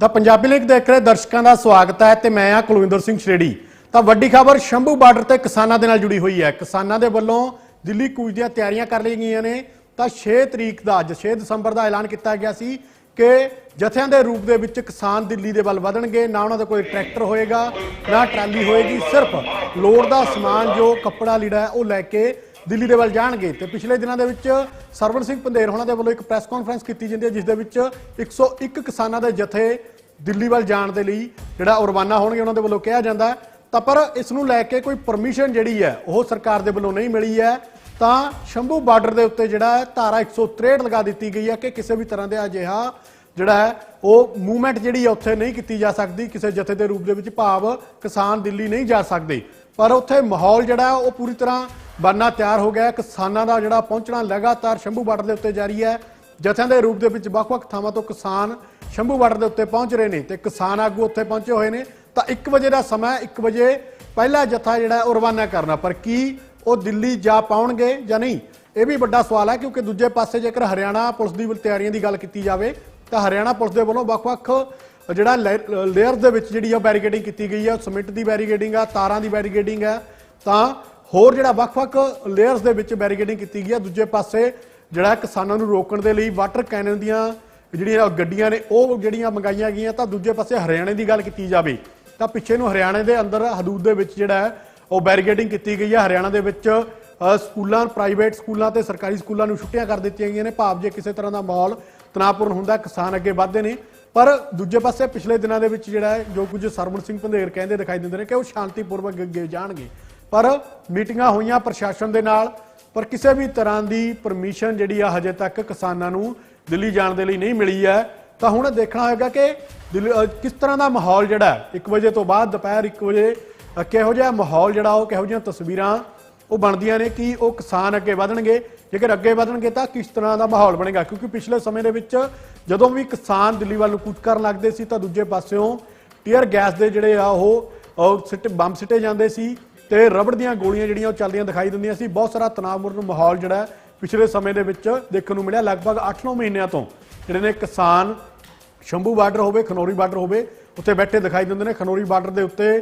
ਦਾ Punjabi link ਦੇਖ ਰਹੇ ਦਰਸ਼ਕਾਂ ਦਾ ਸਵਾਗਤ ਹੈ ਤੇ ਮੈਂ ਆ ਕੁਲਵਿੰਦਰ ਸਿੰਘ ਸ਼੍ਰੇੜੀ। ਤਾਂ ਵੱਡੀ ਖਬਰ ਸ਼ੰਭੂ ਬਾਰਡਰ ਤੇ ਕਿਸਾਨਾਂ ਦੇ ਨਾਲ ਜੁੜੀ ਹੋਈ ਹੈ। ਕਿਸਾਨਾਂ ਦੇ ਵੱਲੋਂ ਦਿੱਲੀ ਕੂਚ ਦੀਆਂ ਤਿਆਰੀਆਂ ਕਰ ਲਈਆਂ ਗਈਆਂ ਨੇ। ਤਾਂ 6 ਤਰੀਕ ਦਾ, ਅੱਜ 6 ਦਸੰਬਰ ਦਾ ਐਲਾਨ ਕੀਤਾ ਗਿਆ ਸੀ ਕਿ ਜਥਿਆਂ ਦੇ ਰੂਪ ਦੇ ਵਿੱਚ ਕਿਸਾਨ ਦਿੱਲੀ ਦੇ ਵੱਲ ਵਧਣਗੇ। ਨਾ ਉਹਨਾਂ ਦਾ ਕੋਈ ਟਰੈਕਟਰ ਹੋਏਗਾ, ਨਾ ਟਰਾਲੀ ਹੋਏਗੀ। ਸਿਰਫ ਲੋੜ ਦਾ ਸਮਾਨ ਜੋ ਕੱਪੜਾ ਲੀੜਾ ਹੈ, ਉਹ ਲੈ ਕੇ ਦਿੱਲੀ ਦੇ ਵੱਲ ਜਾਣਗੇ ਤੇ ਪਿਛਲੇ ਦਿਨਾਂ ਦੇ ਵਿੱਚ ਸਰਵਣ ਸਿੰਘ ਪੰਧੇਰ ਹੋਣਾ ਦੇ ਵੱਲੋਂ ਇੱਕ ਪ੍ਰੈਸ ਕਾਨਫਰੰਸ ਕੀਤੀ ਜਾਂਦੀ ਹੈ, ਜਿਸ ਦੇ ਵਿੱਚ 101 ਕਿਸਾਨਾਂ ਦੇ ਜਥੇ ਦਿੱਲੀ ਵੱਲ ਜਾਣ ਦੇ ਲਈ ਜਿਹੜਾ ਰਵਾਨਾ ਹੋਣਗੇ, ਉਹਨਾਂ ਦੇ ਵੱਲੋਂ ਕਿਹਾ ਜਾਂਦਾ ਤਾਂ ਪਰ ਇਸ ਨੂੰ ਲੈ ਕੇ ਕੋਈ ਪਰਮਿਸ਼ਨ ਜਿਹੜੀ ਹੈ, ਉਹ ਸਰਕਾਰ ਦੇ ਵੱਲੋਂ ਨਹੀਂ ਮਿਲੀ ਹੈ। ਤਾਂ ਸ਼ੰਭੂ ਬਾਰਡਰ ਦੇ ਉੱਤੇ ਜਿਹੜਾ ਹੈ, ਧਾਰਾ 163 ਲਗਾ ਦਿੱਤੀ ਗਈ ਹੈ ਕਿ ਕਿਸੇ ਵੀ ਤਰ੍ਹਾਂ ਦੇ ਅਜਿਹਾ ਜਿਹੜਾ ਹੈ, ਉਹ ਮੂਵਮੈਂਟ ਜਿਹੜੀ ਹੈ, ਉੱਥੇ ਨਹੀਂ ਕੀਤੀ ਜਾ ਸਕਦੀ। ਕਿਸੇ ਜਥੇ ਦੇ ਰੂਪ ਦੇ ਵਿੱਚ ਭਾਵ ਕਿਸਾਨ ਦਿੱਲੀ ਨਹੀਂ ਜਾ ਸਕਦੇ। ਪਰ ਉੱਥੇ ਮਾਹੌਲ ਜਿਹੜਾ ਉਹ ਪੂਰੀ ਤਰ੍ਹਾਂ ਬਣਨਾ ਤਿਆਰ ਹੋ ਗਿਆ ਕਿਸਾਨਾਂ ਦਾ ਜਿਹੜਾ ਪਹੁੰਚਣਾ ਲਗਾਤਾਰ ਸ਼ੰਭੂ ਬਾਰਡਰ ਦੇ ਉੱਤੇ ਜਾਰੀ ਹੈ। ਜਥਿਆਂ ਦੇ ਰੂਪ ਦੇ ਵਿੱਚ ਵੱਖ-ਵੱਖ ਥਾਵਾਂ ਤੋਂ ਕਿਸਾਨ ਸ਼ੰਭੂ ਬਾਰਡਰ ਦੇ ਉੱਤੇ ਪਹੁੰਚ ਰਹੇ ਨੇ ਤੇ ਕਿਸਾਨ ਆਗੂ ਉੱਥੇ ਪਹੁੰਚੇ ਹੋਏ ਨੇ। ਤਾਂ 1 ਵਜੇ ਦਾ ਸਮਾਂ 1 ਵਜੇ ਪਹਿਲਾ ਜਥਾ ਜਿਹੜਾ ਉਹ ਰਵਾਨਾ ਕਰਨਾ। ਪਰ ਕੀ ਉਹ ਦਿੱਲੀ ਜਾ ਪਾਉਣਗੇ ਜਾਂ ਨਹੀਂ, ਇਹ ਵੀ ਵੱਡਾ ਸਵਾਲ ਹੈ, ਕਿਉਂਕਿ ਦੂਜੇ ਪਾਸੇ ਜੇਕਰ ਹਰਿਆਣਾ ਪੁਲਿਸ ਦੀ ਤਿਆਰੀਆਂ ਦੀ ਗੱਲ ਕੀਤੀ ਜਾਵੇ, ਤਾਂ ਹਰਿਆਣਾ ਪੁਲਿਸ ਦੇ ਵੱਲੋਂ ਵੱਖ-ਵੱਖ ਜਿਹੜਾ ਲੇਅਰਸ ਦੇ ਵਿੱਚ ਜਿਹੜੀ ਆ ਬੈਰੀਕੇਡਿੰਗ ਕੀਤੀ ਗਈ ਹੈ ਸਿਮੈਂਟ ਦੀ ਬੈਰੀਕੇਡਿੰਗ ਆ, ਤਾਰਾਂ ਦੀ ਬੈਰੀਕੇਡਿੰਗ ਹੈ ਤਾਂ ਹੋਰ ਜਿਹੜਾ ਵੱਖ-ਵੱਖ ਲੇਅਰਸ ਦੇ ਵਿੱਚ ਬੈਰੀਕੇਡਿੰਗ ਕੀਤੀ ਗਈ ਹੈ ਦੂਜੇ ਪਾਸੇ ਜਿਹੜਾ ਕਿਸਾਨਾਂ ਨੂੰ ਰੋਕਣ ਦੇ ਲਈ ਵਾਟਰ ਕੈਨਨ ਦੀਆਂ ਜਿਹੜੀਆਂ ਗੱਡੀਆਂ ਨੇ, ਉਹ ਜਿਹੜੀਆਂ ਮੰਗਾਈਆਂ ਗਈਆਂ, ਤਾਂ ਦੂਜੇ ਪਾਸੇ ਹਰਿਆਣੇ ਦੀ ਗੱਲ ਕੀਤੀ ਜਾਵੇ, ਤਾਂ ਪਿੱਛੇ ਨੂੰ ਹਰਿਆਣੇ ਦੇ ਅੰਦਰ ਹਦੂਦ ਦੇ ਵਿੱਚ ਜਿਹੜਾ ਉਹ ਬੈਰੀਕੇਡਿੰਗ ਕੀਤੀ ਗਈ ਹੈ ਹਰਿਆਣਾ ਦੇ ਵਿੱਚ ਸਕੂਲਾਂ ਪ੍ਰਾਈਵੇਟ ਸਕੂਲਾਂ ਤੇ ਸਰਕਾਰੀ ਸਕੂਲਾਂ ਨੂੰ ਛੁੱਟੀਆਂ ਕਰ ਦਿੱਤੀਆਂ ਗਈਆਂ ਨੇ, ਭਾਵ ਜੇ ਕਿਸੇ ਤਰ੍ਹਾਂ ਦਾ ਮਾਹੌਲ ਤਣਾਅਪੂਰਨ ਹੁੰਦਾ, ਕਿਸਾਨ ਅੱਗੇ ਵਧਦੇ ਨੇ ਪਰ ਦੂਜੇ ਪਾਸੇ ਪਿਛਲੇ ਦਿਨਾਂ ਦੇ ਵਿੱਚ ਜਿਹੜਾ ਹੈ, ਜੋ ਕੁਝ ਸਰਵਣ ਸਿੰਘ ਪੰਧੇਰ ਕਹਿੰਦੇ ਦਿਖਾਈ ਦਿੰਦੇ ਨੇ ਕਿ ਉਹ ਸ਼ਾਂਤੀਪੂਰਵਕ ਅੱਗੇ ਜਾਣਗੇ। ਪਰ ਮੀਟਿੰਗਾਂ ਹੋਈਆਂ ਪ੍ਰਸ਼ਾਸਨ ਦੇ ਨਾਲ, ਪਰ ਕਿਸੇ ਵੀ ਤਰ੍ਹਾਂ ਦੀ ਪਰਮਿਸ਼ਨ ਜਿਹੜੀ ਆ ਹਜੇ ਤੱਕ ਕਿਸਾਨਾਂ ਨੂੰ ਦਿੱਲੀ ਜਾਣ ਦੇ ਲਈ ਨਹੀਂ ਮਿਲੀ ਹੈ। ਤਾਂ ਹੁਣ ਦੇਖਣਾ ਹੋਏਗਾ ਕਿ ਦਿੱਲੀ- ਕਿਸ ਤਰ੍ਹਾਂ ਦਾ ਮਾਹੌਲ ਜਿਹੜਾ ਹੈ 1 ਵਜੇ ਤੋਂ ਬਾਅਦ ਦੁਪਹਿਰ 1 ਵਜੇ ਕਿਹੋ ਜਿਹਾ ਮਾਹੌਲ ਜਿਹੜਾ ਉਹ, ਕਿਹੋ ਜਿਹੀਆਂ ਤਸਵੀਰਾਂ ਉਹ ਬਣਦੀਆਂ ਨੇ, ਕਿ ਉਹ ਕਿਸਾਨ ਅੱਗੇ ਵਧਣਗੇ। ਜੇਕਰ ਅੱਗੇ ਵਧਣਗੇ ਤਾਂ ਕਿਸ ਤਰ੍ਹਾਂ ਦਾ ਮਾਹੌਲ ਬਣੇਗਾ? ਕਿਉਂਕਿ ਪਿਛਲੇ ਸਮੇਂ ਦੇ ਵਿੱਚ ਜਦੋਂ ਵੀ ਕਿਸਾਨ ਦਿੱਲੀ ਵੱਲ ਨੂੰ ਕੂਚ ਕਰਨ ਲੱਗਦੇ ਸੀ ਤਾਂ ਦੂਜੇ ਪਾਸਿਓਂ ਟੀਅਰ ਗੈਸ ਦੇ ਜਿਹੜੇ ਆ ਉਹ ਸਿੱਟੇ, ਬੰਬ ਸਿੱਟੇ ਜਾਂਦੇ ਸੀ ਤੇ ਰਬੜ ਦੀਆਂ ਗੋਲੀਆਂ ਜਿਹੜੀਆਂ ਉਹ ਚੱਲਦੀਆਂ ਦਿਖਾਈ ਦਿੰਦੀਆਂ ਸੀ। ਬਹੁਤ ਸਾਰਾ ਤਣਾਅਪੂਰਨ ਮਾਹੌਲ ਜਿਹੜਾ ਪਿਛਲੇ ਸਮੇਂ ਦੇ ਵਿੱਚ ਦੇਖਣ ਨੂੰ ਮਿਲਿਆ। ਲਗਭਗ 8-9 ਮਹੀਨਿਆਂ ਤੋਂ ਜਿਹੜੇ ਨੇ ਕਿਸਾਨ ਸ਼ੰਭੂ ਬਾਰਡਰ ਹੋਵੇ, ਖਨੌਰੀ ਬਾਰਡਰ ਹੋਵੇ, ਉੱਥੇ ਬੈਠੇ ਦਿਖਾਈ ਦਿੰਦੇ ਨੇ। ਖਨੌਰੀ ਬਾਰਡਰ ਦੇ ਉੱਤੇ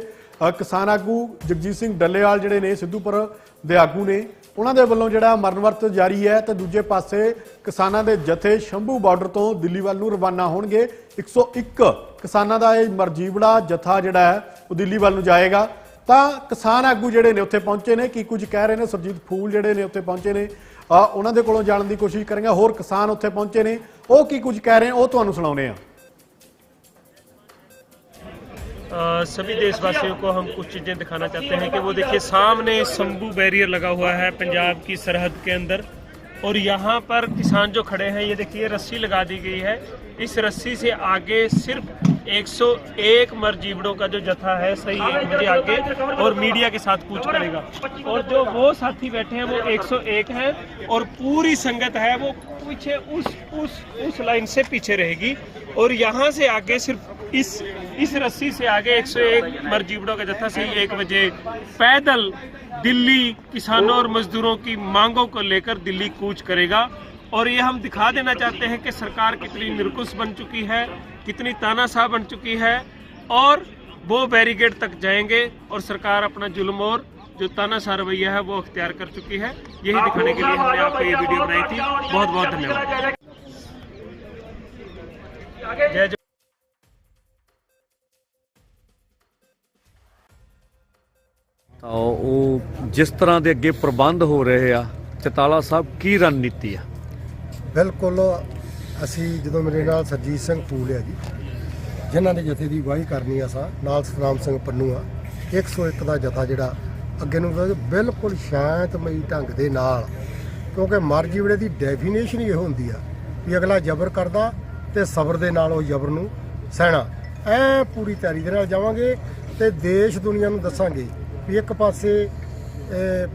ਕਿਸਾਨ ਆਗੂ ਜਗਜੀਤ ਸਿੰਘ ਡੱਲੇਵਾਲ ਜਿਹੜੇ ਨੇ, ਸਿੱਧੂਪੁਰ ਦੇ ਆਗੂ ਨੇ। ਉਹਨਾਂ ਦੇ ਵੱਲੋਂ ਜਿਹੜਾ ਮਰਨ ਵਰਤ ਜਾਰੀ ਹੈ ਤੇ ਦੂਜੇ ਪਾਸੇ ਕਿਸਾਨਾਂ ਦੇ ਜਥੇ ਸ਼ੰਭੂ ਬਾਰਡਰ ਤੋਂ ਦਿੱਲੀ ਵੱਲ ਨੂੰ ਰਵਾਨਾ ਹੋਣਗੇ। 101 ਕਿਸਾਨਾਂ ਦਾ ਇਹ ਮਰਜੀਵੜਾ ਜਥਾ ਜਿਹੜਾ ਹੈ, ਉਹ ਦਿੱਲੀ ਵੱਲ ਨੂੰ ਜਾਏਗਾ। ਤਾਂ ਕਿਸਾਨ ਆਗੂ ਜਿਹੜੇ ਨੇ ਉੱਥੇ ਪਹੁੰਚੇ ਨੇ, ਕੀ ਕੁਝ ਕਹਿ ਰਹੇ ਨੇ? ਸਰਜੀਤ ਫੂਲ ਜਿਹੜੇ ਨੇ ਉੱਥੇ ਪਹੁੰਚੇ ਨੇ। ਉਹਨਾਂ ਦੇ ਕੋਲੋਂ ਜਾਣਨ ਦੀ ਕੋਸ਼ਿਸ਼ ਕਰਾਂਗੇ। ਹੋਰ ਕਿਸਾਨ ਉੱਥੇ ਪਹੁੰਚੇ ਨੇ। ਉਹ ਕੀ ਕੁਝ ਕਹਿ ਰਹੇ ਉਹ ਤੁਹਾਨੂੰ ਸੁਣਾਉਣੇ ਆ सभी देशवासियों को हम कुछ चीज़ें दिखाना चाहते हैं कि वो देखिए, सामने शंभू बैरियर लगा हुआ है पंजाब की सरहद के अंदर। और यहाँ पर किसान जो खड़े हैं, ये देखिए, रस्सी लगा दी गई है। इस रस्सी से आगे सिर्फ़ 101 मरजीवड़ों का जो जथा है, सही एक बजे आगे, और मीडिया के साथ कूच करेगा। और जो वो साथी बैठे हैं, वो 101 हैं, और पूरी संगत है, वो पीछे उस उस उस लाइन से पीछे रहेगी। और यहाँ से आगे सिर्फ़ इस इस रस्सी से आगे 101 मरजीवड़ों का जत्था सही एक बजे पैदल दिल्ली किसानों और मजदूरों की मांगों को लेकर दिल्ली कूच करेगा। और ये हम दिखा देना चाहते हैं कि सरकार कितनी निरकुश बन चुकी है, कितनी तानाशाह बन चुकी है, और वो बैरिकेड तक जाएँगे और सरकार अपना जुल्म और जो तानाशाह रवैया है वो अख्तियार कर चुकी है। यही दिखाने के लिए हमने आपको ये वीडियो बनाई थी। बहुत बहुत धन्यवाद। जय ਤਾਂ ਉਹ ਜਿਸ ਤਰ੍ਹਾਂ ਦੇ ਅੱਗੇ ਪ੍ਰਬੰਧ ਹੋ ਰਹੇ ਆ, ਚਤਾਲਾ ਸਾਹਿਬ ਕੀ ਰਣਨੀਤੀ ਆ? ਬਿਲਕੁਲ ਅਸੀਂ ਜਦੋਂ ਮੇਰੇ ਨਾਲ ਸਰਜੀਤ ਸਿੰਘ ਫੂਲ ਆ ਜੀ, ਜਿਨ੍ਹਾਂ ਨੇ ਜਥੇ ਦੀ ਅਗਵਾਈ ਕਰਨੀ ਆ ਸਾਂ, ਨਾਲ ਸਤਨਾਮ ਸਿੰਘ ਪੰਨੂ ਆ 101 ਦਾ ਜਥਾ ਜਿਹੜਾ ਅੱਗੇ ਨੂੰ ਬਿਲਕੁਲ ਸ਼ਾਂਤਮਈ ਢੰਗ ਦੇ ਨਾਲ, ਕਿਉਂਕਿ ਮਰ ਮਰਜੀਵੜੇ ਦੀ ਡੈਫੀਨੇਸ਼ਨ ਹੀ ਇਹ ਹੁੰਦੀ ਆ ਵੀ ਅਗਲਾ ਜ਼ਬਰ ਕਰਦਾ ਤੇ ਸਬਰ ਦੇ ਨਾਲ ਉਹ ਜ਼ਬਰ ਨੂੰ ਸਹਿਣਾ। ਐ ਪੂਰੀ ਤਿਆਰੀ ਦੇ ਨਾਲ ਜਾਵਾਂਗੇ ਤੇ ਦੇਸ਼ ਦੁਨੀਆ ਨੂੰ ਦੱਸਾਂਗੇ ਵੀ ਇੱਕ ਪਾਸੇ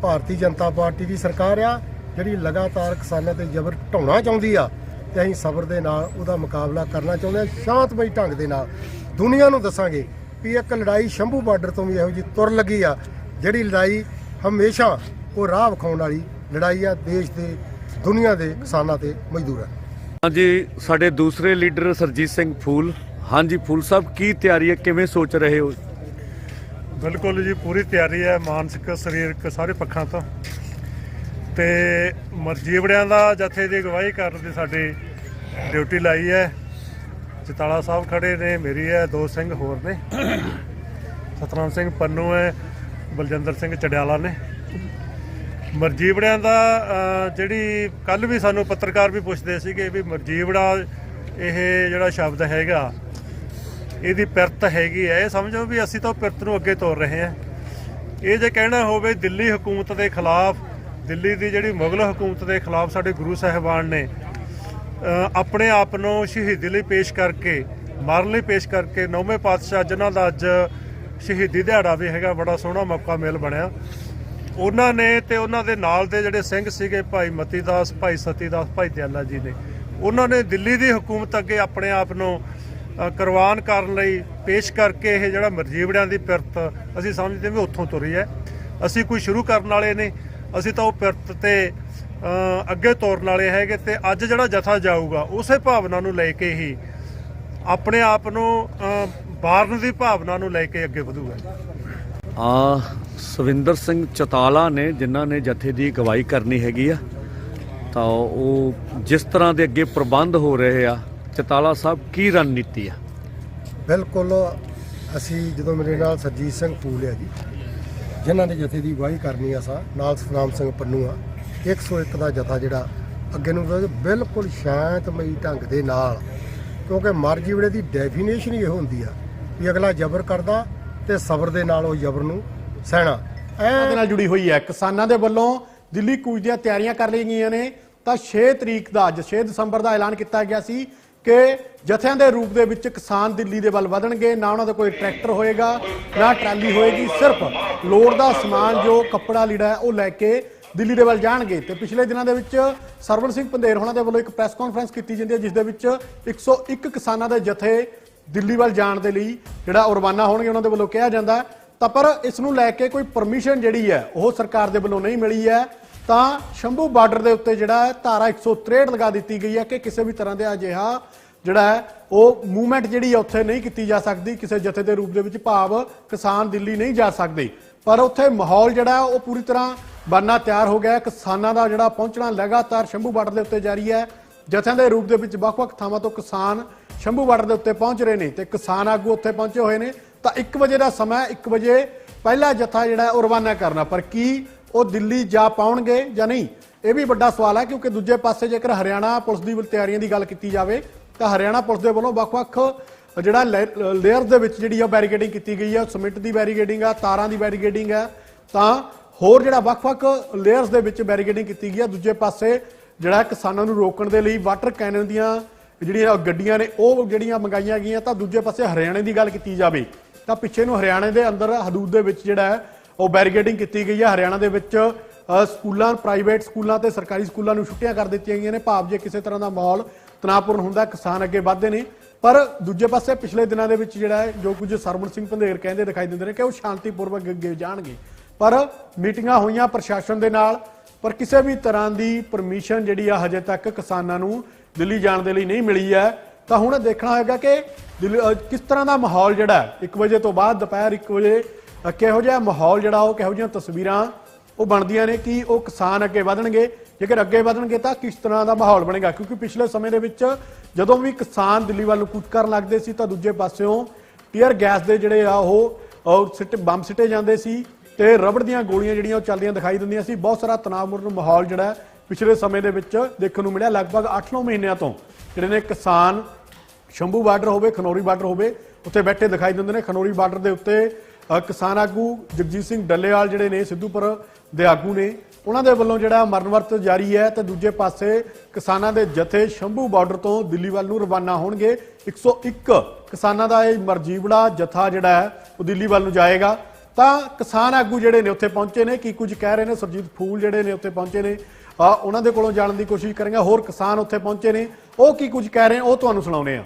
ਭਾਰਤੀ ਜਨਤਾ ਪਾਰਟੀ ਦੀ ਸਰਕਾਰ ਆ, ਜਿਹੜੀ ਲਗਾਤਾਰ ਕਿਸਾਨਾਂ ਤੇ ਜ਼ਬਰ ਢਾਉਣਾ ਚਾਹੁੰਦੀ ਆ, ਤੇ ਅਸੀਂ ਸਬਰ ਦੇ ਨਾਲ ਉਹਦਾ ਮੁਕਾਬਲਾ ਕਰਨਾ ਚਾਹੁੰਦੇ ਆ, ਸ਼ਾਂਤਮਈ ਢੰਗ ਦੇ ਨਾਲ। ਦੁਨੀਆ ਨੂੰ ਦੱਸਾਂਗੇ ਵੀ ਇੱਕ ਲੜਾਈ ਸ਼ੰਭੂ ਬਾਰਡਰ ਤੋਂ ਵੀ ਇਹੋ ਜੀ ਤੁਰ ਲੱਗੀ ਆ, ਜਿਹੜੀ ਲੜਾਈ ਹਮੇਸ਼ਾ ਉਹ ਰਾਹ ਵਿਖਾਉਣ ਵਾਲੀ ਲੜਾਈ ਆ, ਦੇਸ਼ ਦੇ, ਦੁਨੀਆ ਦੇ ਕਿਸਾਨਾਂ ਤੇ ਮਜ਼ਦੂਰਾਂ ਹਾਂਜੀ, ਸਾਡੇ ਦੂਸਰੇ ਲੀਡਰ ਸਰਜੀਤ ਸਿੰਘ ਫੂਲ। ਹਾਂਜੀ ਫੂਲ ਸਾਹਿਬ, ਕੀ ਤਿਆਰੀ ਹੈ? ਕਿਵੇਂ ਸੋਚ ਰਹੇ ਹੋ? ਬਿਲਕੁਲ ਜੀ, ਪੂਰੀ ਤਿਆਰੀ ਹੈ, ਮਾਨਸਿਕ, ਸਰੀਰਕ ਸਾਰੇ ਪੱਖਾਂ ਤੋਂ। ਤੇ ਮਰਜੀਵੜਿਆਂ ਦਾ ਜਥੇ ਦੀ ਅਗਵਾਈ ਕਰਨ ਦੀ ਸਾਡੀ ਡਿਊਟੀ ਲਾਈ ਹੈ। ਚਤਾਲਾ ਸਾਹਿਬ ਖੜੇ ਨੇ, ਮੇਰੀ ਹੈ, ਦੋ ਸਿੰਘ ਹੋਰ ਨੇ। ਸਤਨਾਮ ਸਿੰਘ ਪੰਨੂ ਹੈ, ਬਲਜਿੰਦਰ ਸਿੰਘ ਚੜਿਆਲਾ ਨੇ। ਮਰਜੀਵੜਿਆਂ ਦਾ ਜਿਹੜੀ ਕੱਲ ਵੀ ਸਾਨੂੰ ਪੱਤਰਕਾਰ ਵੀ ਪੁੱਛਦੇ ਸੀਗੇ ਵੀ ਮਰਜੀਵੜਾ ਇਹ ਜਿਹੜਾ ਸ਼ਬਦ ਹੈਗਾ ਇਹਦੀ ਪਿਰਤ ਹੈਗੀ ਹੈ। ਇਹ ਸਮਝੋ ਵੀ ਅਸੀਂ ਤਾਂ ਉਹ ਪਿਰਤ ਨੂੰ ਅੱਗੇ ਤੋਰ ਰਹੇ ਹਾਂ। ਇਹ ਜੇ ਕਹਿਣਾ ਹੋਵੇ ਦਿੱਲੀ ਹਕੂਮਤ ਦੇ ਖਿਲਾਫ, ਦਿੱਲੀ ਦੀ ਜਿਹੜੀ ਮੁਗਲ ਹਕੂਮਤ ਦੇ ਖਿਲਾਫ ਸਾਡੇ ਗੁਰੂ ਸਾਹਿਬਾਨ ਨੇ ਆਪਣੇ ਆਪ ਨੂੰ ਸ਼ਹੀਦੀ ਲਈ ਪੇਸ਼ ਕਰਕੇ, ਮਾਰਨ ਲਈ ਪੇਸ਼ ਕਰਕੇ ਨੌਵੇਂ ਪਾਤਸ਼ਾਹ, ਜਿਨ੍ਹਾਂ ਦਾ ਅੱਜ ਸ਼ਹੀਦੀ ਦਿਹਾੜਾ ਵੀ ਹੈਗਾ, ਬੜਾ ਸੋਹਣਾ ਮੌਕਾ ਮਿਲ ਬਣਿਆ। ਉਹਨਾਂ ਨੇ ਤੇ ਉਹਨਾਂ ਦੇ ਨਾਲ ਦੇ ਜਿਹੜੇ ਸਿੰਘ ਸੀਗੇ, ਭਾਈ ਮਤੀ ਦਾਸ ਭਾਈ ਸਤੀ ਦਾਸ ਭਾਈ ਦਿਆਲਾ ਜੀ ਨੇ, ਉਹਨਾਂ ਨੇ ਦਿੱਲੀ ਦੀ ਹਕੂਮਤ ਅੱਗੇ ਆਪਣੇ ਆਪ ਨੂੰ ਕੁਰਬਾਨ ਕਰਨ ਲਈ ਪੇਸ਼ ਕਰਕੇ ਇਹ ਜਿਹੜਾ ਮਰਜੀਵੜਿਆਂ ਦੀ ਪਿਰਤ ਅਸੀਂ ਸਮਝਦੇ ਵੀ ਉੱਥੋਂ ਤੁਰੀ ਹੈ। ਅਸੀਂ ਕੋਈ ਸ਼ੁਰੂ ਕਰਨ ਵਾਲੇ ਨੇ ਅਸੀਂ ਤਾਂ ਉਹ ਪਿਰਤ ਤੇ ਅੱਗੇ ਤੋਰਨ ਵਾਲੇ ਹੈਗੇ ਤੇ ਅੱਜ ਜਿਹੜਾ ਜਥਾ ਜਾਊਗਾ ਉਸੇ ਭਾਵਨਾ ਨੂੰ ਲੈ ਕੇ ਹੀ ਆਪਣੇ ਆਪ ਨੂੰ ਅ, ਵਾਰਨ ਦੀ ਭਾਵਨਾ ਨੂੰ ਲੈ ਕੇ ਅੱਗੇ ਵਧੂਗਾ। ਆ ਸਵਿੰਦਰ ਸਿੰਘ ਚਤਾਲਾ ਨੇ ਜਿਨ੍ਹਾਂ ਨੇ ਜਥੇ ਦੀ ਅਗਵਾਈ ਕਰਨੀ ਹੈਗੀ ਆ ਤਾਂ ਉਹ ਜਿਸ ਤਰ੍ਹਾਂ ਦੇ ਅੱਗੇ ਪ੍ਰਬੰਧ ਹੋ ਰਹੇ ਆ ਚਤਾਲਾ ਸਾਹਿਬ ਕੀ ਰਣਨੀਤੀ ਆ? ਬਿਲਕੁਲ ਅਸੀਂ ਜਦੋਂ ਮੇਰੇ ਨਾਲ ਸਰਜੀਤ ਸਿੰਘ ਫੂਲ ਆ ਜੀ ਜਿਨ੍ਹਾਂ ਨੇ ਜਥੇ ਦੀ ਅਗਵਾਈ ਕਰਨੀ ਆ ਸਾਂ ਨਾਲ ਸਤਨਾਮ ਸਿੰਘ ਪੰਨੂ ਆ 101 ਦਾ ਜਥਾ ਜਿਹੜਾ ਅੱਗੇ ਨੂੰ ਬਿਲਕੁਲ ਸ਼ਾਂਤਮਈ ਢੰਗ ਦੇ ਨਾਲ ਕਿਉਂਕਿ ਮਰ ਜੀਵੜੇ ਦੀ ਡੈਫੀਨੇਸ਼ਨ ਹੀ ਇਹ ਹੁੰਦੀ ਆ ਵੀ ਅਗਲਾ ਜ਼ਬਰ ਕਰਦਾ ਤੇ ਸਬਰ ਦੇ ਨਾਲ ਉਹ ਜ਼ਬਰ ਨੂੰ ਸਹਿਣਾ। ਦੇ ਐ ਨਾਲ ਜੁੜੀ ਹੋਈ ਹੈ ਕਿਸਾਨਾਂ ਦੇ ਵੱਲੋਂ ਦਿੱਲੀ ਕੂਚ ਦੀਆਂ ਤਿਆਰੀਆਂ ਕਰ ਲਈਆਂ ਗਈਆਂ ਨੇ ਤਾਂ 6 ਤਰੀਕ ਦਾ ਅੱਜ 6 ਦਸੰਬਰ ਦਾ ਐਲਾਨ ਕੀਤਾ ਗਿਆ ਸੀ ਕਿ ਜਥਿਆਂ ਦੇ ਰੂਪ ਦੇ ਵਿੱਚ ਕਿਸਾਨ ਦਿੱਲੀ ਦੇ ਵੱਲ ਵਧਣਗੇ, ਨਾ ਉਹਨਾਂ ਦਾ ਕੋਈ ਟਰੈਕਟਰ ਹੋਏਗਾ, ਨਾ ਟਰਾਲੀ ਹੋਏਗੀ, ਸਿਰਫ ਲੋੜ ਦਾ ਸਮਾਨ ਜੋ ਕੱਪੜਾ ਲੀੜਾ ਹੈ, ਉਹ ਲੈ ਕੇ ਦਿੱਲੀ ਦੇ ਵੱਲ ਜਾਣਗੇ। ਤੇ ਪਿਛਲੇ ਦਿਨਾਂ ਦੇ ਵਿੱਚ ਸਰਵਨ ਸਿੰਘ ਪੰਦੇਰ ਹੋਣਾ ਦੇ ਵੱਲੋਂ ਇੱਕ ਪ੍ਰੈਸ ਕਾਨਫਰੰਸ ਕੀਤੀ ਜਾਂਦੀ ਹੈ, ਜਿਸ ਦੇ ਵਿੱਚ 101 ਕਿਸਾਨਾਂ ਦੇ ਜਥੇ ਦਿੱਲੀ ਵੱਲ ਜਾਣ ਦੇ ਲਈ ਜਿਹੜਾ ਉਹ ਰਵਾਨਾ ਹੋਣਗੇ, ਉਹਨਾਂ ਦੇ ਵੱਲੋਂ ਕਿਹਾ ਜਾਂਦਾ ਤਾਂ ਪਰ ਇਸ ਨੂੰ ਲੈ ਕੇ ਕੋਈ ਪਰਮਿਸ਼ਨ ਜਿਹੜੀ ਹੈ, ਉਹ ਸਰਕਾਰ ਦੇ ਵੱਲੋਂ ਨਹੀਂ ਮਿਲੀ ਹੈ। ਤਾਂ ਸ਼ੰਭੂ ਬਾਰਡਰ ਦੇ ਉੱਤੇ ਜਿਹੜਾ ਹੈ, ਧਾਰਾ 163 ਲਗਾ ਦਿੱਤੀ ਗਈ ਹੈ ਕਿ ਕਿਸੇ ਵੀ ਤਰ੍ਹਾਂ ਦੇ ਅਜਿਹਾ ਜਿਹੜਾ ਹੈ, ਉਹ ਮੂਵਮੈਂਟ ਜਿਹੜੀ ਹੈ ਉੱਥੇ ਨਹੀਂ ਕੀਤੀ ਜਾ ਸਕਦੀ, ਕਿਸੇ ਜਥੇ ਦੇ ਰੂਪ ਦੇ ਵਿੱਚ ਭਾਵ ਕਿਸਾਨ ਦਿੱਲੀ ਨਹੀਂ ਜਾ ਸਕਦੇ। ਪਰ ਉੱਥੇ ਮਾਹੌਲ ਜਿਹੜਾ ਉਹ ਪੂਰੀ ਤਰ੍ਹਾਂ ਬਣਨਾ ਤਿਆਰ ਹੋ ਗਿਆ ਕਿਸਾਨਾਂ ਦਾ ਜਿਹੜਾ ਪਹੁੰਚਣਾ ਲਗਾਤਾਰ ਸ਼ੰਭੂ ਬਾਰਡਰ ਦੇ ਉੱਤੇ ਜਾਰੀ ਹੈ। ਜਥਿਆਂ ਦੇ ਰੂਪ ਦੇ ਵਿੱਚ ਵੱਖ-ਵੱਖ ਥਾਵਾਂ ਤੋਂ ਕਿਸਾਨ ਸ਼ੰਭੂ ਬਾਰਡਰ ਦੇ ਉੱਤੇ ਪਹੁੰਚ ਰਹੇ ਨੇ ਤੇ ਕਿਸਾਨ ਆਗੂ ਉੱਥੇ ਪਹੁੰਚੇ ਹੋਏ ਨੇ। ਤਾਂ 1 ਵਜੇ ਦਾ ਸਮਾਂ 1 ਵਜੇ ਪਹਿਲਾ ਜਥਾ ਜਿਹੜਾ ਉਹ ਰਵਾਨਾ ਕਰਨਾ। ਪਰ ਕੀ ਉਹ ਦਿੱਲੀ ਜਾ ਪਾਉਣਗੇ ਜਾਂ ਨਹੀਂ? ਇਹ ਵੀ ਵੱਡਾ ਸਵਾਲ ਹੈ, ਕਿਉਂਕਿ ਦੂਜੇ ਪਾਸੇ ਜੇਕਰ ਹਰਿਆਣਾ ਪੁਲਿਸ ਦੀ ਤਿਆਰੀਆਂ ਦੀ ਗੱਲ ਕੀਤੀ ਜਾਵੇ, ਤਾਂ ਹਰਿਆਣਾ ਪੁਲਿਸ ਦੇ ਵੱਲੋਂ ਵੱਖ-ਵੱਖ ਜਿਹੜਾ ਲੇਅਰ ਦੇ ਵਿੱਚ ਜਿਹੜੀ ਆ ਬੈਰੀਕੇਡਿੰਗ ਕੀਤੀ ਗਈ ਹੈ ਸਿਮੈਂਟ ਦੀ ਬੈਰੀਕੇਡਿੰਗ ਆ, ਤਾਰਾਂ ਦੀ ਬੈਰੀਕੇਡਿੰਗ ਹੈ ਤਾਂ ਹੋਰ ਜਿਹੜਾ ਵੱਖ-ਵੱਖ ਲੇਅਰਸ ਦੇ ਵਿੱਚ ਬੈਰੀਕੇਡਿੰਗ ਕੀਤੀ ਗਈ ਹੈ ਦੂਜੇ ਪਾਸੇ ਜਿਹੜਾ ਕਿਸਾਨਾਂ ਨੂੰ ਰੋਕਣ ਦੇ ਲਈ ਵਾਟਰ ਕੈਨਨ ਦੀਆਂ ਜਿਹੜੀਆਂ ਗੱਡੀਆਂ ਨੇ, ਉਹ ਜਿਹੜੀਆਂ ਮੰਗਾਈਆਂ ਗਈਆਂ, ਤਾਂ ਦੂਜੇ ਪਾਸੇ ਹਰਿਆਣੇ ਦੀ ਗੱਲ ਕੀਤੀ ਜਾਵੇ, ਤਾਂ ਪਿੱਛੇ ਨੂੰ ਹਰਿਆਣੇ ਦੇ ਅੰਦਰ ਹਦੂਦ ਦੇ ਵਿੱਚ ਜਿਹੜਾ ਹੈ ਉਹ ਬੈਰੀਕੇਡਿੰਗ ਕੀਤੀ ਗਈ ਹੈ। ਹਰਿਆਣਾ ਦੇ ਵਿੱਚ ਸਕੂਲਾਂ, ਪ੍ਰਾਈਵੇਟ ਸਕੂਲਾਂ ਤੇ ਸਰਕਾਰੀ ਸਕੂਲਾਂ ਨੂੰ ਛੁੱਟੀਆਂ ਕਰ ਦਿੱਤੀਆਂ ਗਈਆਂ ਨੇ। ਭਾਵ ਜੇ ਕਿਸੇ ਤਰ੍ਹਾਂ ਦਾ ਮਾਹੌਲ ਤਣਾਅਪੂਰਨ ਹੁੰਦਾ, ਕਿਸਾਨ ਅੱਗੇ ਵੱਧਦੇ ਨੇ। ਪਰ ਦੂਜੇ ਪਾਸੇ ਪਿਛਲੇ ਦਿਨਾਂ ਦੇ ਵਿੱਚ ਜਿਹੜਾ ਜੋ ਕੁਝ ਸਰਵਣ ਸਿੰਘ ਪੰਧੇਰ ਕਹਿੰਦੇ ਦਿਖਾਈ ਦਿੰਦੇ ਨੇ ਕਿ ਉਹ ਸ਼ਾਂਤੀਪੂਰਵਕ ਅੱਗੇ ਜਾਣਗੇ। ਪਰ ਮੀਟਿੰਗਾਂ ਹੋਈਆਂ ਪ੍ਰਸ਼ਾਸਨ ਦੇ ਨਾਲ। ਪਰ ਕਿਸੇ ਵੀ ਤਰ੍ਹਾਂ ਦੀ ਪਰਮਿਸ਼ਨ ਜਿਹੜੀ ਆ ਹਜੇ ਤੱਕ ਕਿਸਾਨਾਂ ਨੂੰ ਦਿੱਲੀ ਜਾਣ ਦੇ ਲਈ ਨਹੀਂ ਮਿਲੀ ਹੈ। ਤਾਂ ਹੁਣ ਦੇਖਣਾ ਹੋਏਗਾ ਕਿ ਦਿੱਲੀ- ਕਿਸ ਤਰ੍ਹਾਂ ਦਾ ਮਾਹੌਲ ਜਿਹੜਾ 1 ਵਜੇ ਤੋਂ ਬਾਅਦ, ਦੁਪਹਿਰ 1 ਵਜੇ ਕਿਹੋ ਜਿਹਾ ਮਾਹੌਲ ਜਿਹੜਾ ਉਹ, ਕਿਹੋ ਜਿਹੀਆਂ ਤਸਵੀਰਾਂ ਉਹ ਬਣਦੀਆਂ ਨੇ, ਕਿ ਉਹ ਕਿਸਾਨ ਅੱਗੇ ਵਧਣਗੇ? ਜੇਕਰ ਅੱਗੇ ਵਧਣਗੇ ਤਾਂ ਕਿਸ ਤਰ੍ਹਾਂ ਦਾ ਮਾਹੌਲ ਬਣੇਗਾ? ਕਿਉਂਕਿ ਪਿਛਲੇ ਸਮੇਂ ਦੇ ਵਿੱਚ ਜਦੋਂ ਵੀ ਕਿਸਾਨ ਦਿੱਲੀ ਵੱਲ ਨੂੰ ਕੂਚ ਕਰਨ ਲੱਗਦੇ ਸੀ ਤਾਂ ਦੂਜੇ ਪਾਸਿਓਂ ਟੀਅਰ ਗੈਸ ਦੇ ਜਿਹੜੇ ਆ ਉਹ ਸਿੱਟ, ਬੰਬ ਸਿੱਟੇ ਜਾਂਦੇ ਸੀ ਤੇ ਰਬੜ ਦੀਆਂ ਗੋਲੀਆਂ ਜਿਹੜੀਆਂ ਉਹ ਚੱਲਦੀਆਂ ਦਿਖਾਈ ਦਿੰਦੀਆਂ ਸੀ। ਬਹੁਤ ਸਾਰਾ ਤਣਾਅਪੂਰਨ ਮਾਹੌਲ ਜਿਹੜਾ ਪਿਛਲੇ ਸਮੇਂ ਦੇ ਵਿੱਚ ਦੇਖਣ ਨੂੰ ਮਿਲਿਆ। ਲਗਭਗ 8-9 ਮਹੀਨਿਆਂ ਤੋਂ ਜਿਹੜੇ ਨੇ ਕਿਸਾਨ ਸ਼ੰਭੂ ਬਾਰਡਰ ਹੋਵੇ, ਖਨੌਰੀ ਬਾਰਡਰ ਹੋਵੇ, ਉੱਥੇ ਬੈਠੇ ਦਿਖਾਈ ਦਿੰਦੇ ਨੇ। ਖਨੌਰੀ ਬਾਰਡਰ ਦੇ ਉੱਤੇ ਕਿਸਾਨ ਆਗੂ ਜਗਜੀਤ ਸਿੰਘ ਡੱਲੇਵਾਲ ਜਿਹੜੇ ਨੇ ਸਿੱਧੂਪੁਰ ਦੇ ਆਗੂ ਨੇ, ਉਹਨਾਂ ਦੇ ਵੱਲੋਂ ਜਿਹੜਾ ਮਰਨਵਰਤ ਜਾਰੀ ਹੈ ਤੇ ਦੂਜੇ ਪਾਸੇ ਕਿਸਾਨਾਂ ਦੇ ਜਥੇ ਸ਼ੰਭੂ ਬਾਰਡਰ ਤੋਂ ਦਿੱਲੀ ਵੱਲ ਨੂੰ ਰਵਾਨਾ ਹੋਣਗੇ। 101 ਕਿਸਾਨਾਂ ਦਾ ਇਹ ਮਰਜੀਵੜਾ ਜਥਾ ਜਿਹੜਾ ਹੈ, ਉਹ ਦਿੱਲੀ ਵੱਲ ਨੂੰ ਜਾਏਗਾ। ਤਾਂ ਕਿਸਾਨ ਆਗੂ ਜਿਹੜੇ ਨੇ ਉੱਥੇ ਪਹੁੰਚੇ ਨੇ, ਕੀ ਕੁਝ ਕਹਿ ਰਹੇ ਨੇ? ਸਰਜੀਤ ਫੂਲ ਜਿਹੜੇ ਨੇ ਉੱਥੇ ਪਹੁੰਚੇ ਨੇ। ਉਹਨਾਂ ਦੇ ਕੋਲੋਂ ਜਾਣਨ ਦੀ ਕੋਸ਼ਿਸ਼ ਕਰਾਂਗੇ। ਹੋਰ ਕਿਸਾਨ ਉੱਥੇ ਪਹੁੰਚੇ ਨੇ। ਉਹ ਕੀ ਕੁਝ ਕਹਿ ਰਹੇ ਉਹ ਤੁਹਾਨੂੰ ਸੁਣਾਉਣੇ ਆ